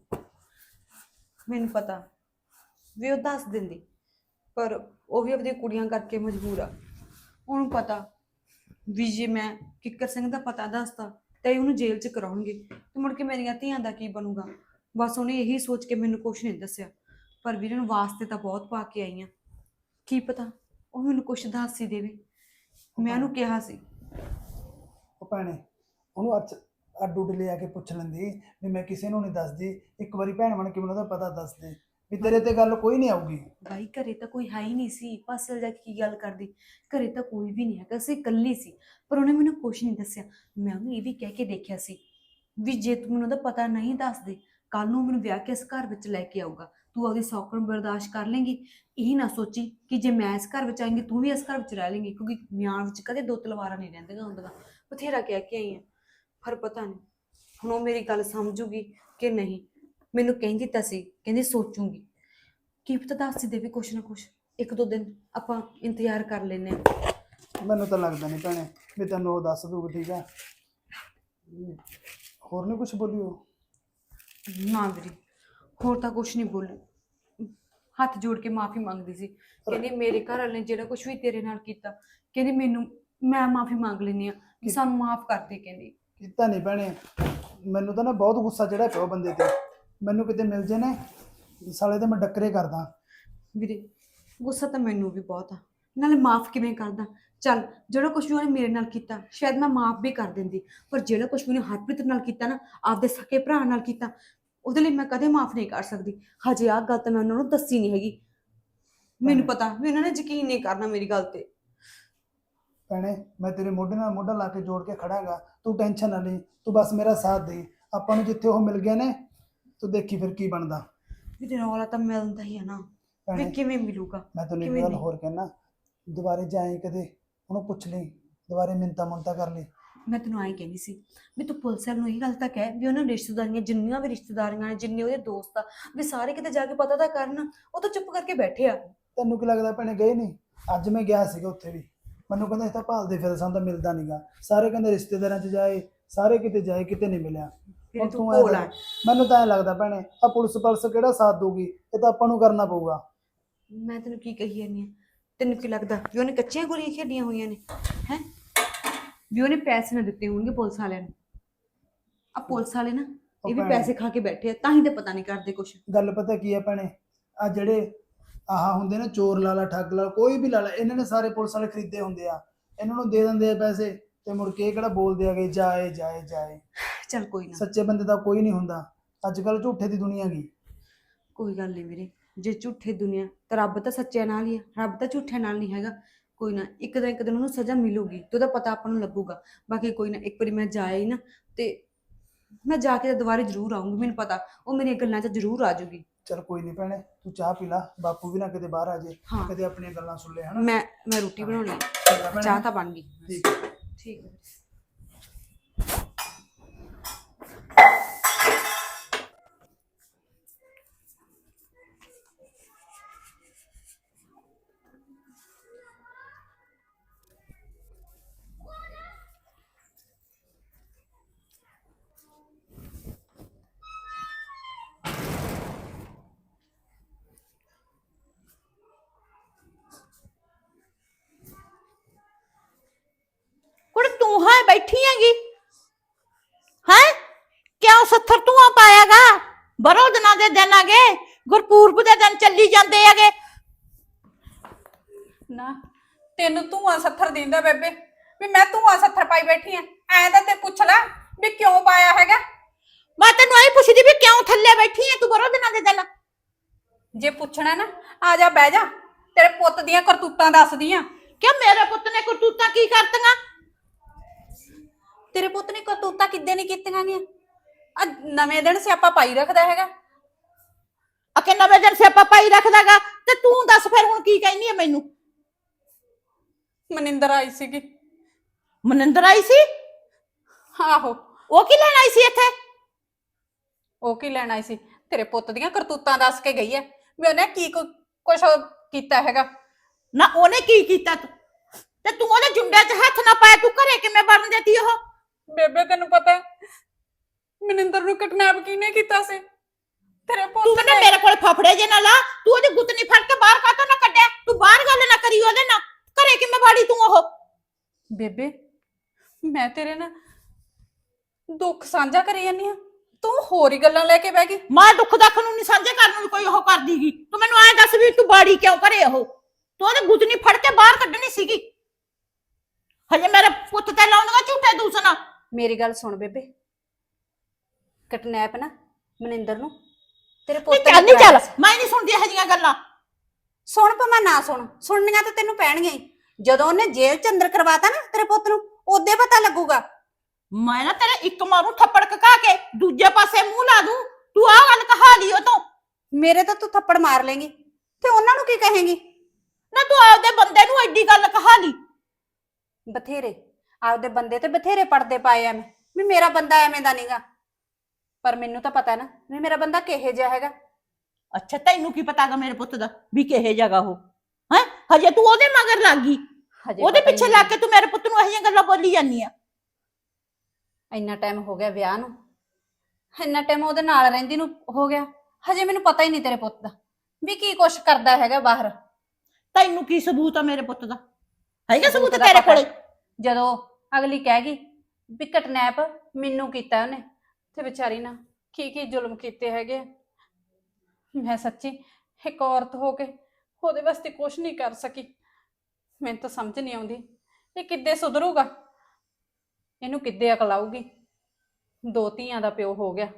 ਮੈਨੂੰ ਪਤਾ ਵੀ ਉਹ ਦੱਸ ਦਿੰਦੀ। ਪਰ ਉਹ ਵੀ ਆਪਣੀ ਕੁੜੀਆਂ ਕਰਕੇ ਮਜਬੂਰ ਆ। ਉਹਨੂੰ ਪਤਾ ਵੀ ਜੇ ਮੈਂ ਕਿੱਕਰ ਸਿੰਘ ਦਾ ਪਤਾ ਦੱਸਤਾ ਤੇ ਉਹਨੂੰ ਜੇਲ੍ਹ 'ਚ ਕਰਾਉਣਗੇ ਤੇ ਮੁੜ ਕੇ ਮੇਰੀਆਂ ਧੀਆਂ ਦਾ ਕੀ ਬਣੂਗਾ? ਬਸ ਉਹਨੇ ਇਹੀ ਸੋਚ ਕੇ ਮੈਨੂੰ ਕੁਝ ਨਹੀਂ ਦੱਸਿਆ। ਪਰ ਵੀਰੇ ਨੂੰ ਵਾਸਤੇ ਤਾਂ ਬਹੁਤ ਪਾ ਕੇ ਆਈ ਆ। ਕੀ ਪਤਾ? ਉਹ ਮੈਨੂੰ ਕੁਝ ਦੱਸ ਹੀ ਦੇਵੇ। ਮੈਂ ਉਹਨੂੰ ਕਿਹਾ ਸੀ। ਉਹ ਭੈਣੇ, ਉਹਨੂੰ ਅੱਜ ਅੱਡ ਉੱਡ ਲਿਆ ਕੇ ਪੁੱਛ ਲੈਂਦੀ ਵੀ ਮੈਂ ਕਿਸੇ ਨੂੰ ਨਹੀਂ ਦੱਸਦੀ। ਇੱਕ ਵਾਰੀ ਭੈਣ ਬਣ ਕੇ ਮੈਨੂੰ ਉਹਦਾ ਪਤਾ ਦੱਸ ਦੇ। ਵੀ ਤੇਰੇ ਤੇ ਗੱਲ ਕੋਈ ਨਹੀਂ ਆਊਗੀ। ਬਾਈ, ਘਰੇ ਤਾਂ ਕੋਈ ਹੈ ਹੀ ਨਹੀਂ ਸੀ। ਪਾਸੇ ਜਾ ਕੇ ਕੀ ਗੱਲ ਕਰਦੀ। ਘਰੇ ਤਾਂ ਕੋਈ ਵੀ ਨਹੀਂ ਹੈਗਾ। ਅਸੀਂ ਇਕੱਲੀ ਸੀ। ਪਰ ਉਹਨੇ ਮੈਨੂੰ ਕੁਝ ਨਹੀਂ ਦੱਸਿਆ। ਮੈਂ ਉਹਨੂੰ ਇਹ ਵੀ ਕਹਿ ਕੇ ਦੇਖਿਆ ਸੀ ਵੀ ਜੇ ਤੂੰ ਮੈਨੂੰ ਉਹਦਾ ਪਤਾ ਨਹੀਂ ਦੱਸਦੇ ਕੱਲ ਨੂੰ ਮੈਨੂੰ ਵਿਆਹ ਕੇ ਇਸ ਘਰ ਵਿੱਚ ਲੈ ਕੇ ਆਊਗਾ। ਤੂੰ ਆਪਦੀ ਸੌਕਣ ਬਰਦਾਸ਼ਤ ਕਰ ਲੇਂਗੀ। ਇਹ ਨਾ ਸੋਚੀ ਕਿ ਜੇ ਮੈਂ ਇਸ ਘਰ ਵਿੱਚ ਆਏਂਗੀ, ਤੂੰ ਵੀ ਇਸ ਘਰ ਵਿੱਚ ਰਹਿ ਲੇਂਗੀ। ਕਿਉਂਕਿ ਮਿਆਨ ਵਿੱਚ ਕਦੇ ਦੋ ਤਲਵਾਰਾਂ ਨਹੀਂ ਰਹਿੰਦੀਆਂ ਹੁੰਦੀਆਂ। ਬਥੇਰਾ ਕਹਿ ਕੇ ਆਈ ਆ। ਪਰ ਪਤਾ ਨਹੀਂ। ਹੁਣ ਉਹ ਮੇਰੀ ਗੱਲ ਸਮਝੂਗੀ ਕਿ ਨਹੀਂ। ਮੈਨੂੰ ਕਹਿੰਦੀ ਤਾਂ ਸੀ ਕਹਿੰਦੀ ਸੋਚੂਗੀ। ਕੀ ਪਤਾ ਦੱਸ ਦੇ ਵੀ ਕੁਛ ਨਾ ਕੁਛ ਇੱਕ ਦੋ ਦਿਨ ਆਪਾਂ ਇੰਤਜ਼ਾਰ ਕਰ ਲੈਨੇ ਆ ਮੈਨੂੰ ਤਾਂ ਲੱਗਦਾ ਨਹੀਂ ਭੈਣੇ ਵੀ ਤੈਨੂੰ ਉਹ ਦੱਸ ਦੂਗਾ ਠੀਕ ਹੈ ਹੋਰ ਨਹੀਂ ਕੁਝ ਬੋਲਿਓ ਨਾ ਵੀਰੇ ਹੋਰ ਤਾਂ ਕੁਛ ਨਹੀਂ ਬੋਲੀ। ਹੱਥ ਜੋੜ ਕੇ ਮਾਫੀ ਮੰਗਦੀ ਸੀ। ਕਹਿੰਦੀ ਮੇਰੇ ਘਰ ਵਾਲੇ ਨੇ ਜਿਹੜਾ ਕੁਛ ਵੀ ਤੇਰੇ ਨਾਲ ਕੀਤਾ ਕਹਿੰਦੀ ਮੈਨੂੰ ਮੈਂ ਮਾਫੀ ਮੰਗ ਲੈਨੀ ਆ ਕਿ ਸਾਨੂੰ ਮਾਫ ਕਰ ਦੇ ਕਹਿੰਦੀ। ਕੀਤਾ ਨਹੀਂ ਭੈਣੇ। ਮੈਨੂੰ ਤਾਂ ਨਾ ਬਹੁਤ ਗੁੱਸਾ ਚੜਿਆ ਪਿਆ ਉਹ ਬੰਦੇ ਤੇ। ਮੈਨੂੰ ਕਿਤੇ ਮਿਲ ਜੇ ਨੇ ਸਾਲੇ ਤੇ ਮੈਂ ਡੱਕਰੇ ਕਰਦਾ। ਵੀਰੇ ਗੁੱਸਾ ਤਾਂ ਮੈਨੂੰ ਵੀ ਬਹੁਤ ਆ। ਨਾਲੇ ਮਾਫ ਕਿਵੇਂ ਕਰਦਾ? ਚੱਲ ਜਿਹੜਾ ਕੁਛ ਵੀ ਉਹਨੇ ਮੇਰੇ ਨਾਲ ਕੀਤਾ ਸ਼ਾਇਦ ਮੈਂ ਮਾਫ ਵੀ ਕਰ ਦਿੰਦੀ। ਪਰ ਜਿਹੜਾ ਕੁਛ ਵੀ ਉਹਨੇ ਹਰਪ੍ਰੀਤ ਨਾਲ ਕੀਤਾ ਨਾ ਆਪਦੇ ਸਕੇ ਭਰਾ ਨਾਲ ਕੀਤਾ ਉਹਦੇ ਲਈ ਮੈਂ ਕਦੇ ਮਾਫ ਨਹੀਂ ਕਰ ਸਕਦੀ। ਹਜੇ ਆਹ ਗੱਲ ਤਾਂ ਮੈਂ ਉਹਨਾਂ ਨੂੰ ਦੱਸੀ ਨਹੀਂ ਹੈਗੀ। ਮੈਨੂੰ ਪਤਾ ਵੀ ਉਹਨਾਂ ਨੇ ਯਕੀਨ ਨਹੀਂ ਕਰਨਾ ਮੇਰੀ ਗੱਲ ਤੇ। ਭੈਣੇ ਮੈਂ ਤੇਰੇ ਮੋਢੇ ਨਾਲ ਮੋਢਾ ਲਾ ਕੇ ਜੋੜ ਕੇ ਖੜਾਂਗਾ। ਤੂੰ ਟੈਨਸ਼ਨ ਨਾ ਲਈ ਤੂੰ ਬਸ ਮੇਰਾ ਸਾਥ ਦੇ। ਆਪਾਂ ਨੂੰ ਜਿੱਥੇ ਉਹ ਮਿਲ ਗਏ ਨੇ ਤੂੰ ਦੇਖੀ ਫਿਰ ਕੀ ਬਣਦਾ। ਵੀਰੇ ਰੌਲਾ ਤਾਂ ਮਿਲਦਾ ਹੀ ਆ ਨਾ। ਵੀ ਭੈਣੇ ਕਿਵੇਂ ਮਿਲੂਗਾ? ਮੈਂ ਤੈਨੂੰ ਇੱਕ ਕਿਵੇਂ ਗੱਲ ਨਹੀਂ? ਹੋਰ ਕਹਿਣਾ ਦੁਬਾਰੇ ਜਾਏ ਕਦੇ ਉਹਨੂੰ ਪੁੱਛ ਲਈ ਦੁਬਾਰੇ ਮਿੰਤਾ ਮੁੰਤਾ ਕਰ ਲਈ। ਮੈਂ ਤੈਨੂੰ ਆਈ ਕਹਿੰਦੀ ਸੀ ਵੀ ਤੂੰ ਪੁਲਿਸ ਵਾਲ ਨੂੰ ਇਹ ਗੱਲ ਤਾਂ ਕਹਿ ਵੀ ਉਹਨਾਂ ਰਿਸ਼ਤੇਦਾਰੀਆਂ ਜਿੰਨੀਆਂ ਵੀ ਰਿਸ਼ਤੇਦਾਰੀਆਂ ਨੇ ਜਿੰਨੇ ਉਹਦੇ ਦੋਸਤ ਆ ਵੀ ਸਾਰੇ ਕਿਤੇ ਜਾ ਕੇ ਪਤਾ ਤਾਂ ਕਰਨ ਉਹ ਤਾਂ ਚੁੱਪ ਕਰਕੇ ਬੈਠੇ ਆ। ਤੈਨੂੰ ਕੀ ਲੱਗਦਾ ਭੈਣੇ ਗਏ ਨਹੀਂ? ਅੱਜ ਮੈਂ ਗਿਆ ਸੀਗਾ ਉੱਥੇ ਵੀ। ਮੈਨੂੰ ਕਹਿੰਦਾ ਇਹ ਤਾਂ ਭਾਲਦੇ ਫਿਰ ਸਾਨੂੰ ਤਾਂ ਮਿਲਦਾ ਨਹੀਂਗਾ ਸਾਰੇ ਕਹਿੰਦੇ ਰਿਸ਼ਤੇਦਾਰਾਂ 'ਚ ਜਾਏ ਸਾਰੇ ਕਿਤੇ ਜਾਏ ਕਿਤੇ ਨਹੀਂ ਮਿਲਿਆ। ਫਿਰ ਤੂੰ ਐਂ। ਆ। ਮੈਨੂੰ ਤਾਂ ਐ ਲੱਗਦਾ ਭੈਣੇ ਆ ਪੁਲਿਸ ਪਲਸ ਕਿਹੜਾ ਸਾਥ ਦਊਗੀ? ਇਹ ਤਾਂ ਆਪਾਂ ਨੂੰ ਕਰਨਾ ਪਊਗਾ। ਮੈਂ ਤੈਨੂੰ ਕੀ ਕਹੀ ਜਾਂਦੀ ਆ ਤੈਨੂੰ ਕੀ ਲੱਗਦਾ ਵੀ ਉਹਨੇ ਕੱਚੀਆਂ ਗੋਲੀਆਂ ਖੇਡੀਆਂ ਹੋਈਆਂ ਨੇ? ਹੈ? ਵੀ ਉਹਨੇ ਪੈਸੇ ਨਾ ਦਿੱਤੇ ਹੋਣਗੇ ਪੁਲਿਸ ਵਾਲਿਆਂ ਨੂੰ। ਆ ਪੁਲਿਸ ਵਾਲੇ ਨਾ ਇਹ ਵੀ ਭੈਣੇ। ਪੈਸੇ ਖਾ ਕੇ ਬੈਠੇ ਆ ਤਾਂ ਹੀ ਤਾਂ ਪਤਾ ਨਹੀਂ ਕਰਦੇ ਕੁਛ। ਗੱਲ ਪਤਾ ਕੀ ਹੈ ਭੈਣੇ ਆ ਜਿਹੜੇ ਆਹ ਹੁੰਦੇ ਨੇ ਚੋਰ ਲਾਲਾ ਠੱਗ ਲਾਲਾ ਕੋਈ ਵੀ ਲਾਲਾ ਇਹਨਾਂ ਨੇ ਸਾਰੇ ਪੁਲਿਸ ਵਾਲੇ ਖਰੀਦੇ ਹੁੰਦੇ ਆ। ਇਹਨਾਂ ਨੂੰ ਦੇ ਦਿੰਦੇ ਆ ਪੈਸੇ। ਤੇ ਮੁੜ ਕੇ ਇਹ ਕਿਹੜਾ ਬੋਲਦੇ ਆਗੇ ਜਾਏ ਜਾਏ ਜਾਏ। ਚੱਲ ਕੋਈ ਨਾ। ਸੱਚੇ ਬੰਦੇ ਦਾ ਕੋਈ ਨਹੀਂ ਹੁੰਦਾ। ਅੱਜ ਕੱਲ ਝੂਠੇ ਦੀ ਦੁਨੀਆ ਗਈ ਕੋਈ ਗੱਲ ਨਹੀਂ ਵੀਰੇ। ਜੇ ਝੂਠੇ ਦੁਨੀਆ ਤਾਂ ਰੱਬ ਤਾਂ ਸੱਚਿਆਂ ਨਾਲ ਹੀ ਆ। ਰੱਬ ਤਾਂ ਝੂਠਿਆਂ ਨਾਲ ਨਹੀਂ ਹੈਗਾ। ਕੋਈ ਨਾ ਇੱਕ ਦਿਨ ਇੱਕ ਦਿਨ ਉਹਨੂੰ ਸਜ਼ਾ ਮਿਲੂਗੀ। ਤੇ ਉਹਦਾ ਪਤਾ ਆਪਾਂ ਨੂੰ ਲੱਗੂਗਾ। ਬਾਕੀ ਕੋਈ ਨਾ ਇੱਕ ਵਾਰੀ ਮੈਂ ਹੀ ਨਾ ਤੇ ਮੈਂ ਜਾ ਕੇ ਤਾਂ ਦੁਬਾਰੇ ਜ਼ਰੂਰ ਆਉਂਗੀ ਮੈਨੂੰ ਪਤਾ। ਉਹ ਮੇਰੀਆਂ ਗੱਲਾਂ 'ਚ ਜ਼ਰੂਰ ਆ ਜਾਊਗੀ। ਚਲ ਕੋਈ ਨਹੀਂ ਭੈਣੇ ਤੂੰ ਚਾਹ ਪੀ ਲਾ। ਬਾਪੂ ਵੀ ਨਾ ਕਿਤੇ ਬਾਹਰ ਆ ਜੇ। ਹਾਂ। ਆਪਣੀਆਂ ਗੱਲਾਂ ਸੁਣ ਲੈ ਹਨਾ? ਮੈਂ ਮੈਂ ਰੋਟੀ ਬਣਾਉਣੀ? ਚਾਹ ਤਾਂ ਬਣ ਗਈ। ਠੀਕ ਹੈ। ਠੀਕ ਹੈ ਹੈਗੀ ਹੈ? ਕਿਉਂ ਸੱਥਰ ਤੂੰ ਪਾਇਆਗਾ ਬਰੋ ਦਿਨਾਂ ਦੇ ਦਿਨ ਆਗੇ ਗੁਰਪੂਰਬ ਦੇ ਦਿਨ ਚੱਲੀ ਜਾਂਦੇ ਹੈਗੇ ਨਾ ਤੈਨੂੰ ਧੂਆਂ ਸੱਥਰ ਦਿੰਦਾ ਬੇਬੇ ਵੀ ਮੈਂ ਧੂਆਂ ਸੱਥਰ ਪਾਈ ਬੈਠੀ ਆ। ਐਂ ਤਾਂ ਤੇ ਪੁੱਛ ਲੈ ਵੀ ਕਿਉਂ ਪਾਇਆ ਹੈਗਾ? ਮੈਂ ਤੈਨੂੰ ਆਈ ਪੁੱਛਦੀ ਵੀ ਕਿਉਂ ਥੱਲੇ ਬੈਠੀ ਹੈ ਤੂੰ ਬਰੋ ਦਿਨਾਂ ਦੇ ਦਿਨ? ਜੇ ਪੁੱਛਣਾ ਨਾ ਆ ਜਾ ਬਹਿ ਜਾ। ਤੇਰੇ ਪੁੱਤ ਦੀਆਂ ਕਰਤੂਤਾਂ ਦੱਸਦੀ ਆ। ਕਿਉਂ ਮੇਰੇ ਪੁੱਤ ਨੇ ਕਰਤੂਤਾਂ ਕੀ ਕਰਤੀਆਂ? ਤੇਰੇ ਪੁੱਤ ਨੇ ਕਰਤੂਤਾਂ ਕਿੱਦੇ ਨਹੀਂ ਕੀਤੀਆਂ ਗੀਆਂ? ਆ ਨਵੇਂ ਦਿਨ ਸਿਆਪਾ ਪਾਈ ਰੱਖਦਾ ਹੈਗਾ। ਅਕੇ ਨਵੇਂ ਦਿਨ ਸਿਆਪਾ ਪਾਈ ਰੱਖਦਾਗਾ? ਤੇ ਤੂੰ ਦੱਸ ਫਿਰ ਹੁਣ ਕੀ ਕਹਿਨੀ ਹੈ ਮੈਨੂੰ? ਮਨਿੰਦਰ ਆਈ ਸੀਗੀ। ਮਨਿੰਦਰ ਆਈ ਸੀ? ਆਹੋ। ਉਹ ਕੀ ਲੈਣ ਆਈ ਸੀ ਇੱਥੇ? ਉਹ ਕੀ ਲੈਣ ਆਈ ਸੀ? ਤੇਰੇ ਪੁੱਤ ਦੀਆਂ ਕਰਤੂਤਾਂ ਦੱਸ ਕੇ ਗਈ ਐ। ਵੀ ਉਹਨੇ ਕੀ ਕੁ- ਕੁਛ ਕੀਤਾ ਹੈਗਾ। ਨਾ ਉਹਨੇ ਕੀ ਕੀਤਾ ਤੂੰ? ਤੇ ਤੂੰ ਉਹਦੇ ਜੁੰਡੇ 'ਚ ਹੱਥ ਨਾ ਪਾਇਆ ਤੂੰ ਘਰੇ ਕਿਵੇਂ ਬਣ ਜਾਂਦੀ ਉਹ? ਬੇਬੇ ਤੈਨੂੰ ਪਤਾ ਹੈ, ਮਨਿੰਦਰ ਨੂੰ ਕਿਡਨੈਪ ਕਿਹਨੇ ਕੀਤਾ ਸੀ? ਤੇਰੇ ਤੂੰ ਪੁੱਤ ਕਹਿੰਦਾ ਨੇ। ਮੇਰੇ ਕੋਲ ਫਫੜੇ ਜੇ ਨਾ ਲਾ ਤੂੰ ਉਹਦੀ ਗੁੱਤਨੀ ਫੜ ਕੇ ਬਾਹਰ ਕਾਹਤੋਂ ਨਾ ਕੱਢਿਆ? ਤੂੰ ਬਾਹਰ ਗੱਲ ਨਾ ਕਰੀ ਉਹਦੇ ਨਾਲ। ਘਰੇ ਕਿਵੇਂ ਬਾੜੀ ਤੂੰ ਉਹ? ਬੇਬੇ ਮੈਂ ਤੇਰੇ ਨਾਲ ਦੁੱਖ ਸਾਂਝਾ ਕਰੀ ਜਾਂਦੀ ਆ ਤੂੰ ਹੋਰ ਹੀ ਗੱਲਾਂ ਲੈ ਕੇ ਬਹਿ ਗਈ। ਮੈਂ ਦੁੱਖ ਦੱਖ ਨੂੰ ਨਹੀਂ ਸਾਂਝੇ ਕਰਨ ਨੂੰ ਕੋਈ ਉਹ ਕਰਦੀਗੀ ਤੂੰ ਮੈਨੂੰ ਐਂ ਦੱਸ ਵੀ ਤੂੰ ਬਾੜੀ ਕਿਉਂ ਕਰੇ ਉਹ? ਤੂੰ ਉਹਦੀ ਗੁੱਤਨੀ ਫੜ ਕੇ ਬਾਹਰ ਕੱਢਣੀ ਸੀਗੀ। ਹਜੇ ਮੇਰੇ ਪੁੱਤ ਤੇ ਲਾਉਂਗਾ ਝੂਠੇ ਦੂਸਣਾ। ਮੇਰੀ ਗੱਲ ਸੁਣ ਬੇਬੇ। ਕਿਡਨੈਪ ਨਾ ਮਨਿੰਦਰ ਨੂੰ। ਤੇਰੇ ਪੁੱਤ ਨੇ ਚੱਲ ਨਹੀਂ ਚੱਲ। ਕਰਾਇਆ। ਮੈਂ ਨਹੀਂ ਸੁਣਦੀ ਇਹ ਜੀਆਂ ਗੱਲਾਂ। ਸੁਣ ਭਾਵੇਂ ਨਾ ਸੁਣ। ਸੁਣਨੀਆਂ ਤਾਂ ਤੈਨੂੰ ਪੈਣਗੀਆਂ ਹੀ। ਜਦੋਂ ਉਹਨੇ ਜੇਲ੍ਹ ਚ ਅੰਦਰ ਕਰਵਾਤਾ ਨਾ ਤੇਰੇ ਪੁੱਤ ਨੂੰ ਉਹਦੇ ਪਤਾ ਲੱਗੂਗਾ। ਮੈਂ ਨਾ ਤੇਰੇ ਇੱਕ ਮਾਰੂ ਥੱਪੜ ਕਕਾ ਕੇ ਦੂਜੇ ਪਾਸੇ ਮੂੰਹ ਲਾ ਦੂੰ। ਤੂੰ ਆਹ ਗੱਲ ਕਹਾ ਲਈ ਉਹ ਤੋਂ ਮੇਰੇ ਤਾਂ ਤੂੰ ਥੱਪੜ ਮਾਰ ਲੇਂਗੀ। ਤੇ ਉਹਨਾਂ ਨੂੰ ਕੀ ਕਹੇਂਗੀ? ਨਾ ਤੂੰ ਆਪਦੇ ਬੰਦੇ ਨੂੰ ਐਡੀ ਗੱਲ ਕਹਾ ਲਈ ਬਥੇਰੇ। ਆਪਦੇ ਬੰਦੇ ਤੇ ਬਥੇਰੇ ਪੜਦੇ ਪਾਏ ਐ ਮੈਂ। ਵੀ ਮੇਰਾ ਬੰਦਾ ਐਵੇਂ ਦਾ ਨਹੀਂਗਾ ਪਰ ਮੈਨੂੰ ਤਾਂ ਪਤਾ ਨਾ ਵੀ ਮੇਰਾ ਬੰਦਾ ਕਿਹੇ ਜਿਹਾ ਹੈਗਾ। ਅੱਛਾ ਤੈਨੂੰ ਕੀ ਪਤਾਗਾ ਮੇਰੇ ਪੁੱਤ ਦਾ ਵੀ ਕਿਹੇ ਜਗ੍ਹਾ ਉਹ? ਹੈ? ਹਜੇ ਤੂੰ ਉਹਦੇ ਮਗਰ ਲੱਗ ਗਈ। ਹਜੇ ਉਹਦੇ ਪਤਾ ਹੀ ਪਿੱਛੇ ਲੱਗ ਕੇ ਤੂੰ ਮੇਰੇ ਪੁੱਤ ਨੂੰ ਜਿਹੀਆਂ ਗੱਲਾਂ ਬੋਲੀ ਜਾਂਦੀ ਆ। ਇੰਨਾ ਟਾਈਮ ਹੋ ਗਿਆ ਵਿਆਹ ਨੂੰ। ਇੰਨਾ ਟਾਈਮ ਉਹਦੇ ਨਾਲ ਰਹਿੰਦੀ ਨੂੰ ਹੋ ਗਿਆ। ਹਜੇ ਮੈਨੂੰ ਪਤਾ ਹੀ ਨਹੀਂ ਤੇਰੇ ਪੁੱਤ ਦਾ। ਵੀ ਕੀ ਕੁਛ ਕਰਦਾ ਹੈਗਾ ਬਾਹਰ। ਤੈਨੂੰ ਕੀ ਸਬੂਤ ਆ ਮੇਰੇ ਪੁੱਤ ਦਾ? ਹੈਗਾ ਸਬੂਤ ਤੇਰੇ ਕੋਲੇ? ਜਦੋਂ ਅਗਲੀ ਕਹਿ ਗਈ, ਵੀ ਕਟਨੈਪ ਮੈਨੂੰ ਕੀਤਾ ਉਹਨੇ। ਤੇ ਵਿਚਾਰੀ ਨਾ ਕੀ ਕੀ ਜ਼ੁਲਮ ਕੀਤੇ ਹੈਗੇ ਆ। ਮੈਂ ਸੱਚੀ ਇੱਕ ਔਰਤ ਹੋ ਕੇ ਉਹਦੇ ਵਾਸਤੇ ਕੁਝ ਨਹੀਂ ਕਰ ਸਕੀ। ਮੈਨੂੰ ਤਾਂ ਸਮਝ ਨਹੀਂ ਆਉਂਦੀ, ਇਹ ਕਿੱਦੇ ਸੁਧਰੂਗਾ? ਇਹਨੂੰ ਕਿੱਦੇ ਅਕਲ ਆਊਗੀ? ਦੋ ਧੀਆਂ ਦਾ ਪਿਓ ਹੋ ਗਿਆ।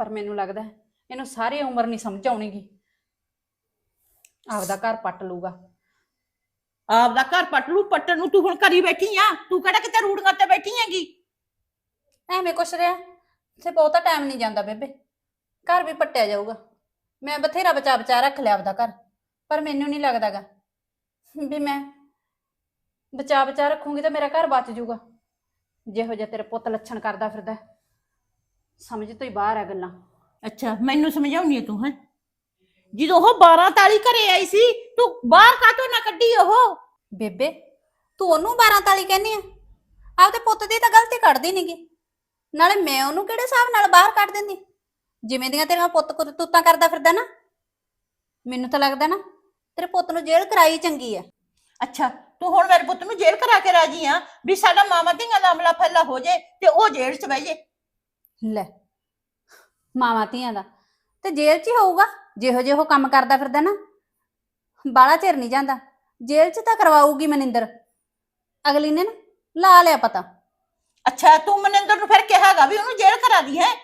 ਪਰ ਮੈਨੂੰ ਲੱਗਦਾ ਇਹਨੂੰ ਸਾਰੀ ਉਮਰ ਨਹੀਂ ਸਮਝ ਆਉਣੀਗੀ। ਆਪਦਾ ਘਰ ਪੱਟ ਲੂਗਾ ਆਪਦਾ ਘਰ ਪੱਟ ਲੂ ਪੱਟਣ ਨੂੰ ਤੂੰ ਹੁਣ ਕਰੀ ਬੈਠੀ ਆ। ਤੂੰ ਕਿਹੜਾ ਕਿਤੇ ਰੂੜੀਆਂ ਤੇ ਬੈਠੀ ਹੈਗੀ? ਐਵੇਂ ਕੁਛ ਰਿਹਾ? ਤੇ ਬਹੁਤਾ ਟਾਈਮ ਨਹੀਂ ਜਾਂਦਾ ਬੇਬੇ। ਘਰ ਵੀ ਪੱਟਿਆ ਜਾਊਗਾ। ਮੈਂ ਬਥੇਰਾ ਬਚਾ ਬਚਾ ਰੱਖ ਲਿਆ ਆਪਦਾ ਘਰ ਪਰ ਮੈਨੂੰ ਨਹੀਂ ਲੱਗਦਾਗਾ ਵੀ ਮੈਂ ਬਚਾ ਬਚਾ ਰੱਖੂੰਗੀ ਤਾਂ ਮੇਰਾ ਘਰ ਬਚ ਜਾਊਗਾ। ਜਿਹੋ ਜਿਹਾ ਤੇਰੇ ਪੁੱਤ ਲੱਛਣ ਕਰਦਾ ਫਿਰਦਾ। ਹੈ। ਸਮਝ ਤੋਂ ਹੀ ਬਾਹਰ ਆ ਗੱਲਾਂ। ਅੱਛਾ ਮੈਨੂੰ ਸਮਝਾਉਣੀ ਹੈ ਤੂੰ ਹੈ? ਜਦੋਂ ਉਹ 12 ਤਾਲੀ ਘਰੇ ਆਈ ਸੀ ਤੂੰ ਬਾਹਰ ਕਾਹਤੋਂ ਨਾ ਕੱਢੀ ਉਹ? ਬੇਬੇ ਤੂੰ ਉਹਨੂੰ 12 ਤਾਲੀ ਕਹਿੰਦੀ ਆ? ਆਪਦੇ ਪੁੱਤ ਦੀ ਤਾਂ ਗਲਤੀ ਕੱਢਦੀ ਨਹੀਂਗੀ ਨਾਲੇ ਮੈਂ ਉਹਨੂੰ ਕਿਹੜੇ ਹਿਸਾਬ ਨਾਲ ਬਾਹਰ ਕੱਢ ਦਿੰਦੀ? ਜਿਵੇਂ ਦੀਆਂ ਤੇਰਾ ਪੁੱਤ ਕਰਤੂਤਾਂ ਕਰਦਾ ਫਿਰਦਾ ਨਾ ਮੈਨੂੰ ਤਾਂ ਲੱਗਦਾ ਨਾ ਤੇਰੇ ਪੁੱਤ ਨੂੰ ਜੇਲ੍ਹ ਕਰਾਈ ਚੰਗੀ ਆ। ਅੱਛਾ ਤੂੰ ਹੁਣ ਮੇਰੇ ਪੁੱਤ ਨੂੰ ਜੇਲ੍ਹ ਕਰਾ ਕੇ ਰਾਜੀ ਆ ਵੀ ਸਾਡਾ ਮਾਮਾ ਧੀਆਂ ਦਾ ਅਮਲਾ ਫੈਲਾ ਹੋ ਜੇ ਤੇ ਉਹ ਜੇਲ੍ਹ 'ਚ ਬਹਿ ਜੇ। ਲੈ ਮਾਵਾਂ ਧੀਆਂ ਦਾ ਤੇ ਜੇਲ੍ਹ 'ਚ ਹੀ ਹੋਊਗਾ। ਜਿਹੋ ਜਿਹੋ ਕੰਮ ਕਰਦਾ ਫਿਰਦਾ ਨਾ ਬਾਲਾ ਚਿਰ ਨਹੀਂ ਜਾਂਦਾ। ਜੇਲ੍ਹ 'ਚ ਤਾਂ ਕਰਵਾਊਗੀ ਮਨਿੰਦਰ। ਅਗਲੀ ਨੇ ਨਾ ਲਾ ਲਿਆ ਪਤਾ। ਅੱਛਾ ਤੂੰ ਮਨਿੰਦਰ ਨੂੰ ਫਿਰ ਕਿਹਾਗਾ ਵੀ ਉਹਨੂੰ ਜੇਲ੍ਹ ਕਰਾ ਦੀ ਹੈ?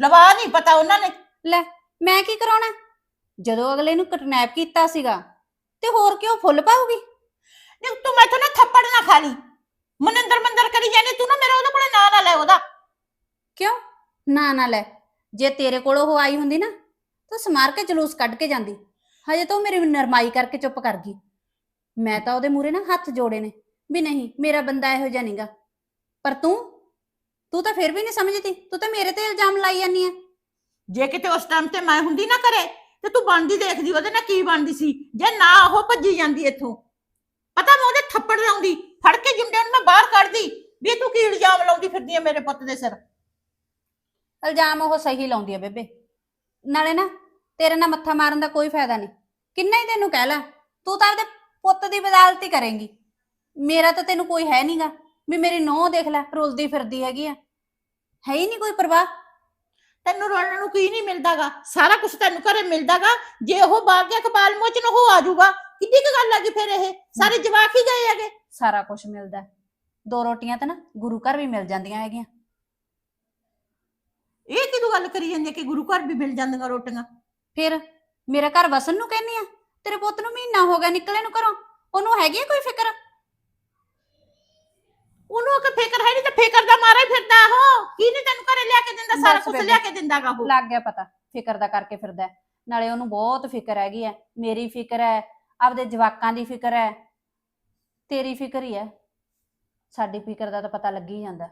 ਲਵਾ ਨਹੀਂ ਪਤਾ ਉਹਨਾਂ ਨੇ। ਲੈ ਮੈਂ ਕੀ ਕਰਾਉਣਾ? ਜਦੋਂ ਅਗਲੇ ਨੂੰ ਕਿਡਨੈਪ ਕੀਤਾ ਸੀਗਾ ਤੇ ਹੋਰ ਕਿਉਂ ਫੁੱਲ ਪਾਉਗੀ ਨਹੀਂ ਤੂੰ ਮੈਥੋਂ ਨਾ ਥੱਪੜ ਨਾ ਖਾ ਲਈ। ਮਨਿੰਦਰ ਮੰਦਰ ਕਰੀ ਜਾਨੀ ਤੂੰ ਨਾ ਮੇਰਾ ਉਹਦੇ ਕੋਲੇ ਨਾਂ ਨਾ ਲੈ ਉਹਦਾ। ਕਿਉਂ? ਨਾ ਨਾ ਲੈ। ਜੇ ਤੇਰੇ ਕੋਲ ਉਹ ਆਈ ਹੁੰਦੀ ਨਾ ਤਾਂ ਸਮਾਰ ਕੇ ਜਲੂਸ ਕੱਢ ਕੇ ਜਾਂਦੀ। ਹਜੇ ਤਾਂ ਉਹ ਮੇਰੀ ਨਰਮਾਈ ਕਰਕੇ ਚੁੱਪ ਕਰ ਗਈ। ਮੈਂ ਤਾਂ ਉਹਦੇ ਮੂਰੇ ਨਾ ਹੱਥ ਜੋੜੇ ਨੇ ਵੀ ਨਹੀਂ ਮੇਰਾ ਬੰਦਾ ਇਹੋ ਜਿਹਾ ਨਹੀਂਗਾ। ਪਰ ਤੂੰ? ਤੂੰ ਤਾਂ ਫਿਰ ਵੀ ਨਹੀਂ ਸਮਝਦੀ। ਤੂੰ ਤਾਂ ਮੇਰੇ ਤੇ ਇਲਜ਼ਾਮ ਲਾਈ ਜਾਂਦੀ ਆ ਜੇ ਕਿਤੇ ਉਸ ਟਾਈਮ ਤੇ ਮੈਂ ਹੁੰਦੀ ਨਾ ਕਰੇ ਤੇ ਤੂੰ ਬਣਦੀ ਦੇਖਦੀ ਉਹਦੇ ਨਾਲ ਕੀ ਬਣਦੀ ਸੀ। ਜੇ ਨਾ ਉਹ ਭੱਜੀ ਜਾਂਦੀ ਇੱਥੋਂ। ਪਤਾ ਮੈਂ ਉਹਦੇ ਥੱਪੜ ਲਾਉਂਦੀ ਫੜ ਕੇ ਜੁੰਡੇ ਨੂੰ ਮੈਂ ਬਾਹਰ ਕੱਢਦੀ ਵੀ ਤੂੰ ਕੀ ਇਲਜ਼ਾਮ ਲਾਉਂਦੀ ਫਿਰਦੀ ਹੈ ਮੇਰੇ ਪੁੱਤ ਦੇ ਸਿਰ। ਇਲਜ਼ਾਮ ਉਹ ਸਹੀ ਲਾਉਂਦੀ ਆ ਬੇਬੇ। ਨਾਲੇ ਨਾ ਤੇਰੇ ਨਾਲ ਮੱਥਾ ਮਾਰਨ ਦਾ ਕੋਈ ਫਾਇਦਾ ਨਹੀਂ। ਕਿੰਨਾ ਹੀ ਤੈਨੂੰ ਕਹਿ ਲੈ ਤੂੰ ਤਾਂ ਆਪਦੇ ਪੁੱਤ ਦੀ ਬਦਾਲਤ ਹੀ ਕਰੇਂਗੀ। ਮੇਰਾ ਤਾਂ ਤੈਨੂੰ ਕੋਈ ਹੈ ਨਹੀਂਗਾ ਵੀ ਮੇਰੀ ਨੋਹ ਦੇਖ ਲੈ ਰੁਲਦੀ ਫਿਰਦੀ ਹੈਗੀ ਆ। ਹੈ ਹੀ ਨਹੀਂ ਕੋਈ ਪਰਵਾਹ। ਤੈਨੂੰ ਰੋਣ ਨੂੰ ਕੀ ਨਹੀਂ ਮਿਲਦਾਗਾ? ਸਾਰਾ ਕੁਝ ਤੈਨੂੰ ਘਰੇ ਮਿਲਦਾਗਾ। ਜੇ ਉਹ ਬਾਗ ਗਿਆ ਕਪਾਲ ਮੋਚਨ ਉਹ ਆ ਜਾਊਗਾ। ਕਿੱਡੀ ਕੁ ਗੱਲ ਆ ਗਈ ਫਿਰ ਇਹ? ਸਾਰੇ ਜਵਾਕ ਹੀ ਗਏ ਹੈਗੇ। ਸਾਰਾ ਕੁਝ ਮਿਲਦਾ। ਹੈ। ਦੋ ਰੋਟੀਆਂ ਤਾਂ ਨਾ ਗੁਰੂ ਘਰ ਵੀ ਮਿਲ ਜਾਂਦੀਆਂ ਹੈਗੀਆਂ। ਇਹ ਕਿਦੋਂ ਗੱਲ ਕਰੀ ਜਾਂਦੀ ਹੈ ਕਿ ਗੁਰੂ ਘਰ ਵੀ ਮਿਲ ਜਾਂਦੀਆਂ ਰੋਟੀਆਂ? ਫਿਰ ਮੇਰਾ ਘਰ ਵਸਣ ਨੂੰ ਕਹਿੰਦੀ ਆ? ਤੇਰੇ ਪੁੱਤ ਨੂੰ ਮਹੀਨਾ ਹੋ ਗਿਆ ਨਿਕਲੇ ਨੂੰ ਘਰੋਂ। ਉਹਨੂੰ ਹੈਗੀ ਆ ਕੋਈ ਫਿਕਰ? ਉਹਨੂੰ ਕਿ ਫਿਕਰ ਹੈ ਨਹੀਂ ਤੇ ਫਿਕਰ ਦਾ ਮਾਰਾ ਹੀ ਫਿਰਦਾ ਉਹ। ਕੀ ਨਹੀਂ ਤੈਨੂੰ ਘਰੇ ਲਿਆ ਕੇ ਦਿੰਦਾ ਸਾਰਾ ਬਸ ਕੁਝ ਬੇਬੇ। ਲਿਆ ਕੇ ਦਿੰਦਾਗਾ ਉਹ। ਲੱਗ ਗਿਆ ਪਤਾ ਫਿਕਰ ਦਾ ਕਰਕੇ ਫਿਰਦਾ ਹੈ। ਨਾਲੇ ਉਹਨੂੰ ਬਹੁਤ ਫਿਕਰ ਹੈਗੀ ਹੈ। ਮੇਰੀ ਫਿਕਰ ਹੈ ਆਪਦੇ ਜਵਾਕਾਂ ਦੀ ਫਿਕਰ ਹੈ। ਤੇਰੀ ਫਿਕਰ ਹੀ ਹੈ। ਸਾਡੀ ਫਿਕਰ ਦਾ ਤਾਂ ਪਤਾ ਲੱਗ ਹੀ ਜਾਂਦਾ।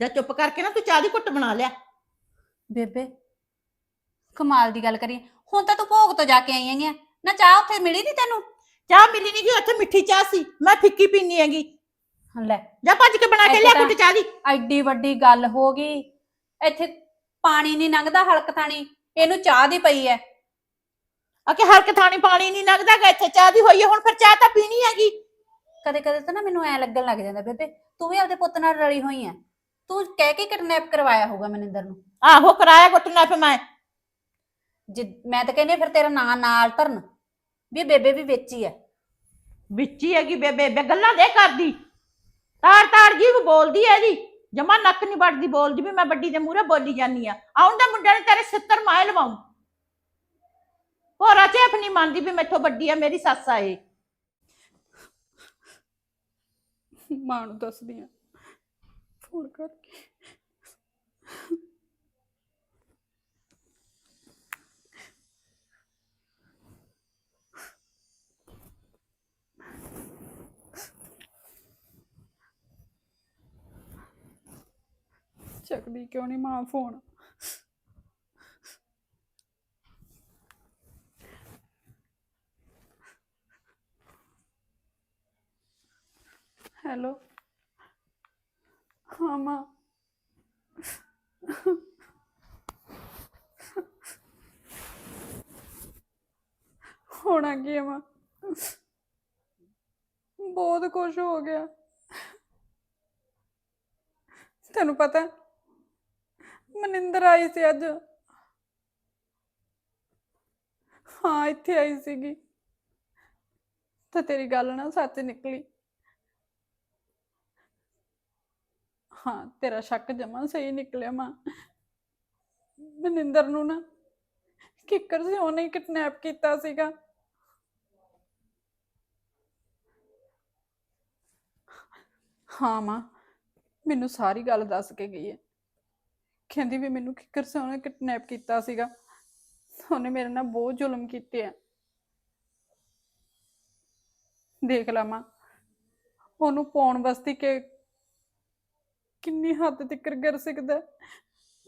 ਜਾਂ ਚੁੱਪ ਕਰਕੇ ਨਾ ਤੂੰ ਚਾਹ ਦੀ ਘੁੱਟ ਬਣਾ ਲਿਆ। ਬੇਬੇ ਕਮਾਲ ਦੀ ਗੱਲ ਕਰੀ। ਹੁਣ ਤਾਂ ਤੂੰ ਭੋਗ ਤੋਂ ਜਾ ਕੇ ਆਈ ਹੈਗੀ ਆ। ਨਾ ਚਾਹ ਉੱਥੇ ਮਿਲੀ ਨਹੀਂ ਤੈਨੂੰ? ਚਾਹ ਮਿਲੀ ਨਹੀਂ ਕਿ ਉੱਥੇ ਮਿੱਠੀ ਚਾਹ ਸੀ। ਮੈਂ ਫਿੱਕੀ ਪੀਣੀ ਹੈਗੀ। ਲੈ ਜਾ ਭੱਜ ਕੇ ਬਣਾ ਕੇ ਇੱਥੇ ਲਿਆ ਤਾਂ- ਚਾਹ ਦੀ। ਐਡੀ ਵੱਡੀ ਗੱਲ ਹੋ ਗਈ। ਇੱਥੇ ਪਾਣੀ ਨਹੀਂ ਲੰਘਦਾ ਹਲਕ ਥਾਣੀ। ਇਹਨੂੰ ਚਾਹ ਦੀ ਪਈ ਐ। ਆ ਕਿ ਹਰ ਥਾਣੀ ਪਾਣੀ ਨਹੀਂ ਲੱਗਦਾ ਗਾ ਇੱਥੇ ਚਾਹ ਦੀ ਹੋਈ ਹੈ ਹੁਣ ਫਿਰ ਚਾਹ ਤਾਂ ਪੀਣੀ ਹੈਗੀ। ਕਦੇ ਕਦੇ ਤਾਂ ਨਾ ਮੈਨੂੰ ਐ ਲੱਗਣ ਲੱਗ ਜਾਂਦਾ ਬੇਬੇ। ਤੂੰ ਵੀ ਆਪਦੇ ਪੁੱਤ ਨਾਲ ਰਲੀ ਹੋਈ ਐ। ਤੂੰ ਕਹਿ ਕੇ ਕਿਡਨੈਪ ਕਰਵਾਇਆ ਹੋਊਗਾ ਮਨਿੰਦਰ ਨੂੰ। ਆਹੋ ਕਰਾਇਆ ਗੁੱਟਣਾ ਫਿਰ ਮੈਂ। ਜਿ ਮੈਂ ਤਾਂ ਕਹਿੰਦੀ ਹਾਂ ਫਿਰ ਤੇਰਾ ਨਾਂ ਨਾਲ ਧਰਨ ਵੀ ਬੇਬੇ ਵੀ ਵਿੱਚ ਹੀ ਐ ਵਿੱਚ ਹੀ ਹੈਗੀ ਬੇਬੇ ਬੇ ਗੱਲਾਂ ਦੇ ਕਰਦੀ। ਤਾੜ ਤਾੜ ਜੀ ਵੀ ਬੋਲਦੀ ਹੈ ਇਹਦੀ ਜਮਾ ਨੱਕ ਨਹੀਂ ਵੱਟਦੀ ਬੋਲਦੀ ਵੀ ਮੈਂ ਵੱਡੀ ਦੇ ਮੂਹਰੇ ਬੋਲੀ ਜਾਨੀ ਆ ਆਉਣ ਦਾ ਮੁੰਡਾ ਨੇ ਤੇਰੇ 70 ਮਾਇ ਲਵਾਉਂ। ਹੋਰਾ ਚੇਫ ਨਹੀਂ ਮੰਨਦੀ ਵੀ ਮੈਥੋਂ ਵੱਡੀ ਆ ਮੇਰੀ ਸੱਸ ਆ ਇਹ। ਮਾਂ ਨੂੰ ਦੱਸਦੀ ਆ ਫੋਨ ਕਰਕੇ। ਚੱਕਦੀ ਕਿਉਂ ਨਹੀਂ ਮਾਂ ਫੋਨ? ਹੈਲੋ। ਹਾਂ ਮਾਂ ਹੋਣਾ ਕੀ ਹੈ ਮਾਂ ਬਹੁਤ ਕੁਝ ਹੋ ਗਿਆ। ਤੈਨੂੰ ਪਤਾ, ਮਨਿੰਦਰ ਆਈ ਸੀ ਅੱਜ। ਹਾਂ, ਇੱਥੇ ਆਈ ਸੀਗੀ। ਤਾਂ ਤੇਰੀ ਗੱਲ ਨਾ ਸੱਚ ਨਿਕਲੀ। ਹਾਂ, ਤੇਰਾ ਸ਼ੱਕ ਜਮਾ ਸਹੀ ਨਿਕਲਿਆ ਮਾਂ। ਮਨਿੰਦਰ ਨੂੰ ਨਾ ਕਿੱਕਰ ਸੀ, ਉਹਨੇ ਕਿਡਨੈਪ ਕੀਤਾ ਸੀਗਾ। ਹਾਂ ਮਾਂ, ਮੈਨੂੰ ਸਾਰੀ ਗੱਲ ਦੱਸ ਕੇ ਗਈ ਹੈ। ਕਹਿੰਦੀ ਵੀ ਮੈਨੂੰ ਕਿੱਕਰ ਸੀ, ਉਹਨੇ ਕਿਡਨੈਪ ਕੀਤਾ ਸੀਗਾ। ਉਹਨੇ ਮੇਰੇ ਨਾਲ ਬਹੁਤ ਜ਼ੁਲਮ ਕੀਤੇ ਆ। ਦੇਖ ਲਾ ਮਾਂ, ਉਹਨੂੰ ਪਾਉਣ ਵਾਸਤੇ ਕਿ ਕਿੰਨੀ ਹੱਦ ਤੱਕ ਕਰ ਸਕਦਾ ਹੈ।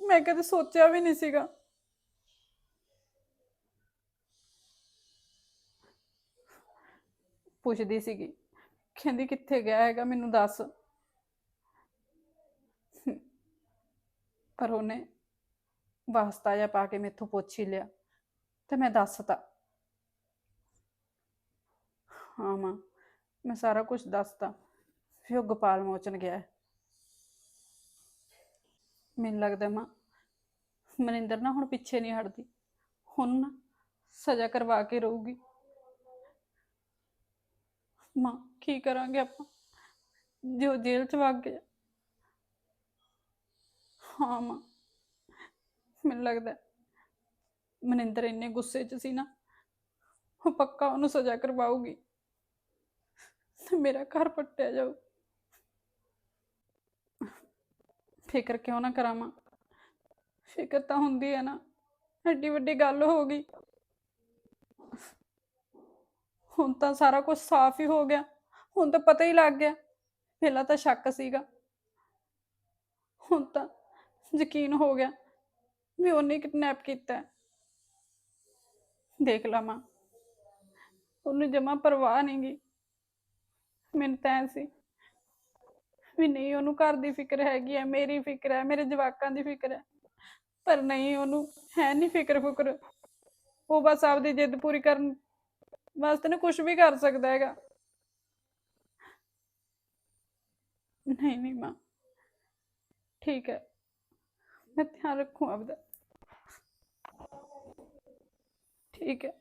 ਮੈਂ ਕਦੇ ਸੋਚਿਆ ਵੀ ਨਹੀਂ ਸੀਗਾ। ਪੁੱਛਦੀ ਸੀਗੀ, ਕਹਿੰਦੀ, ਕਿੱਥੇ ਗਿਆ ਹੈਗਾ? ਮੈਨੂੰ ਦੱਸ। ਪਰ ਉਹਨੇ ਵਾਸਤਾ ਜਿਹਾ ਪਾ ਕੇ ਮੇਥੋਂ ਪੁੱਛ ਹੀ ਲਿਆ ਤੇ ਮੈਂ ਦੱਸਤਾ। ਹਾਂ ਮਾਂ, ਮੈਂ ਸਾਰਾ ਕੁਝ ਦੱਸਤਾ। ਫਿਰ ਉਹ ਗੋਪਾਲ ਮੋਚਨ ਗਿਆ। ਹੈ। ਮੈਨੂੰ ਲੱਗਦਾ ਮਾਂ, ਮਨਿੰਦਰ ਨਾ ਹੁਣ ਪਿੱਛੇ ਨਹੀਂ ਹਟਦੀ। ਹੁਣ ਨਾ ਸਜ਼ਾ ਕਰਵਾ ਕੇ ਰਹੂਗੀ। ਮਾਂ, ਕੀ ਕਰਾਂਗੇ ਆਪਾਂ? ਜੋ ਜੇਲ੍ਹ ਚ ਵਗ ਗਿਆ। ਹਾਂ ਮਾਂ, ਮੈਨੂੰ ਲੱਗਦਾ ਮਨਿੰਦਰ ਇੰਨੇ ਗੁੱਸੇ 'ਚ ਸੀ ਨਾ, ਉਹ ਪੱਕਾ ਉਹਨੂੰ ਸਜ਼ਾ ਕਰਵਾਉਗੀ ਤੇ ਮੇਰਾ ਘਰ ਪੱਟਿਆ ਜਾਊ। ਫਿਕਰ ਕਿਉਂ ਨਾ ਕਰਾਵਾਂ? ਫਿਕਰ ਤਾਂ ਹੁੰਦੀ ਹੈ ਨਾ। ਐਡੀ ਵੱਡੀ ਗੱਲ ਹੋ ਗਈ। ਹੁਣ ਤਾਂ ਸਾਰਾ ਕੁਝ ਸਾਫ਼ ਹੀ ਹੋ ਗਿਆ। ਹੁਣ ਤਾਂ ਪਤਾ ਹੀ ਲੱਗ ਗਿਆ। ਪਹਿਲਾਂ ਤਾਂ ਸ਼ੱਕ ਸੀਗਾ। ਹੁਣ ਤਾਂ ਯਕੀਨ ਹੋ ਗਿਆ ਵੀ ਉਹਨੇ ਕਿਡਨੈਪ ਕੀਤਾ ਹੈ। ਦੇਖ ਲਾ ਮਾਂ। ਉਹਨੂੰ ਜਮਾ ਪਰਵਾਹ ਨਹੀਂ ਗੀ। ਮੈਨੂੰ ਤਾਂ ਐਂ ਸੀ ਵੀ ਨਹੀਂ, ਉਹਨੂੰ ਘਰ ਦੀ ਫਿਕਰ ਹੈਗੀ ਹੈ, ਮੇਰੀ ਫਿਕਰ ਹੈ, ਮੇਰੇ ਜਵਾਕਾਂ ਦੀ ਫਿਕਰ ਹੈ। ਪਰ ਨਹੀਂ, ਉਹਨੂੰ ਹੈ ਨਹੀਂ ਫਿਕਰ ਫੁਕਰ। ਉਹ ਬਸ ਆਪਦੀ ਜਿੱਦ ਪੂਰੀ ਕਰਨ ਵਾਸਤੇ ਨਾ ਕੁਝ ਵੀ ਕਰ ਸਕਦਾ ਹੈਗਾ। ਨਹੀਂ ਨਹੀਂ ਮਾਂ। ਠੀਕ ਹੈ। ਮੈਂ ਧਿਆਨ ਰੱਖੂ ਆਪਦਾ। ਠੀਕ ਹੈ।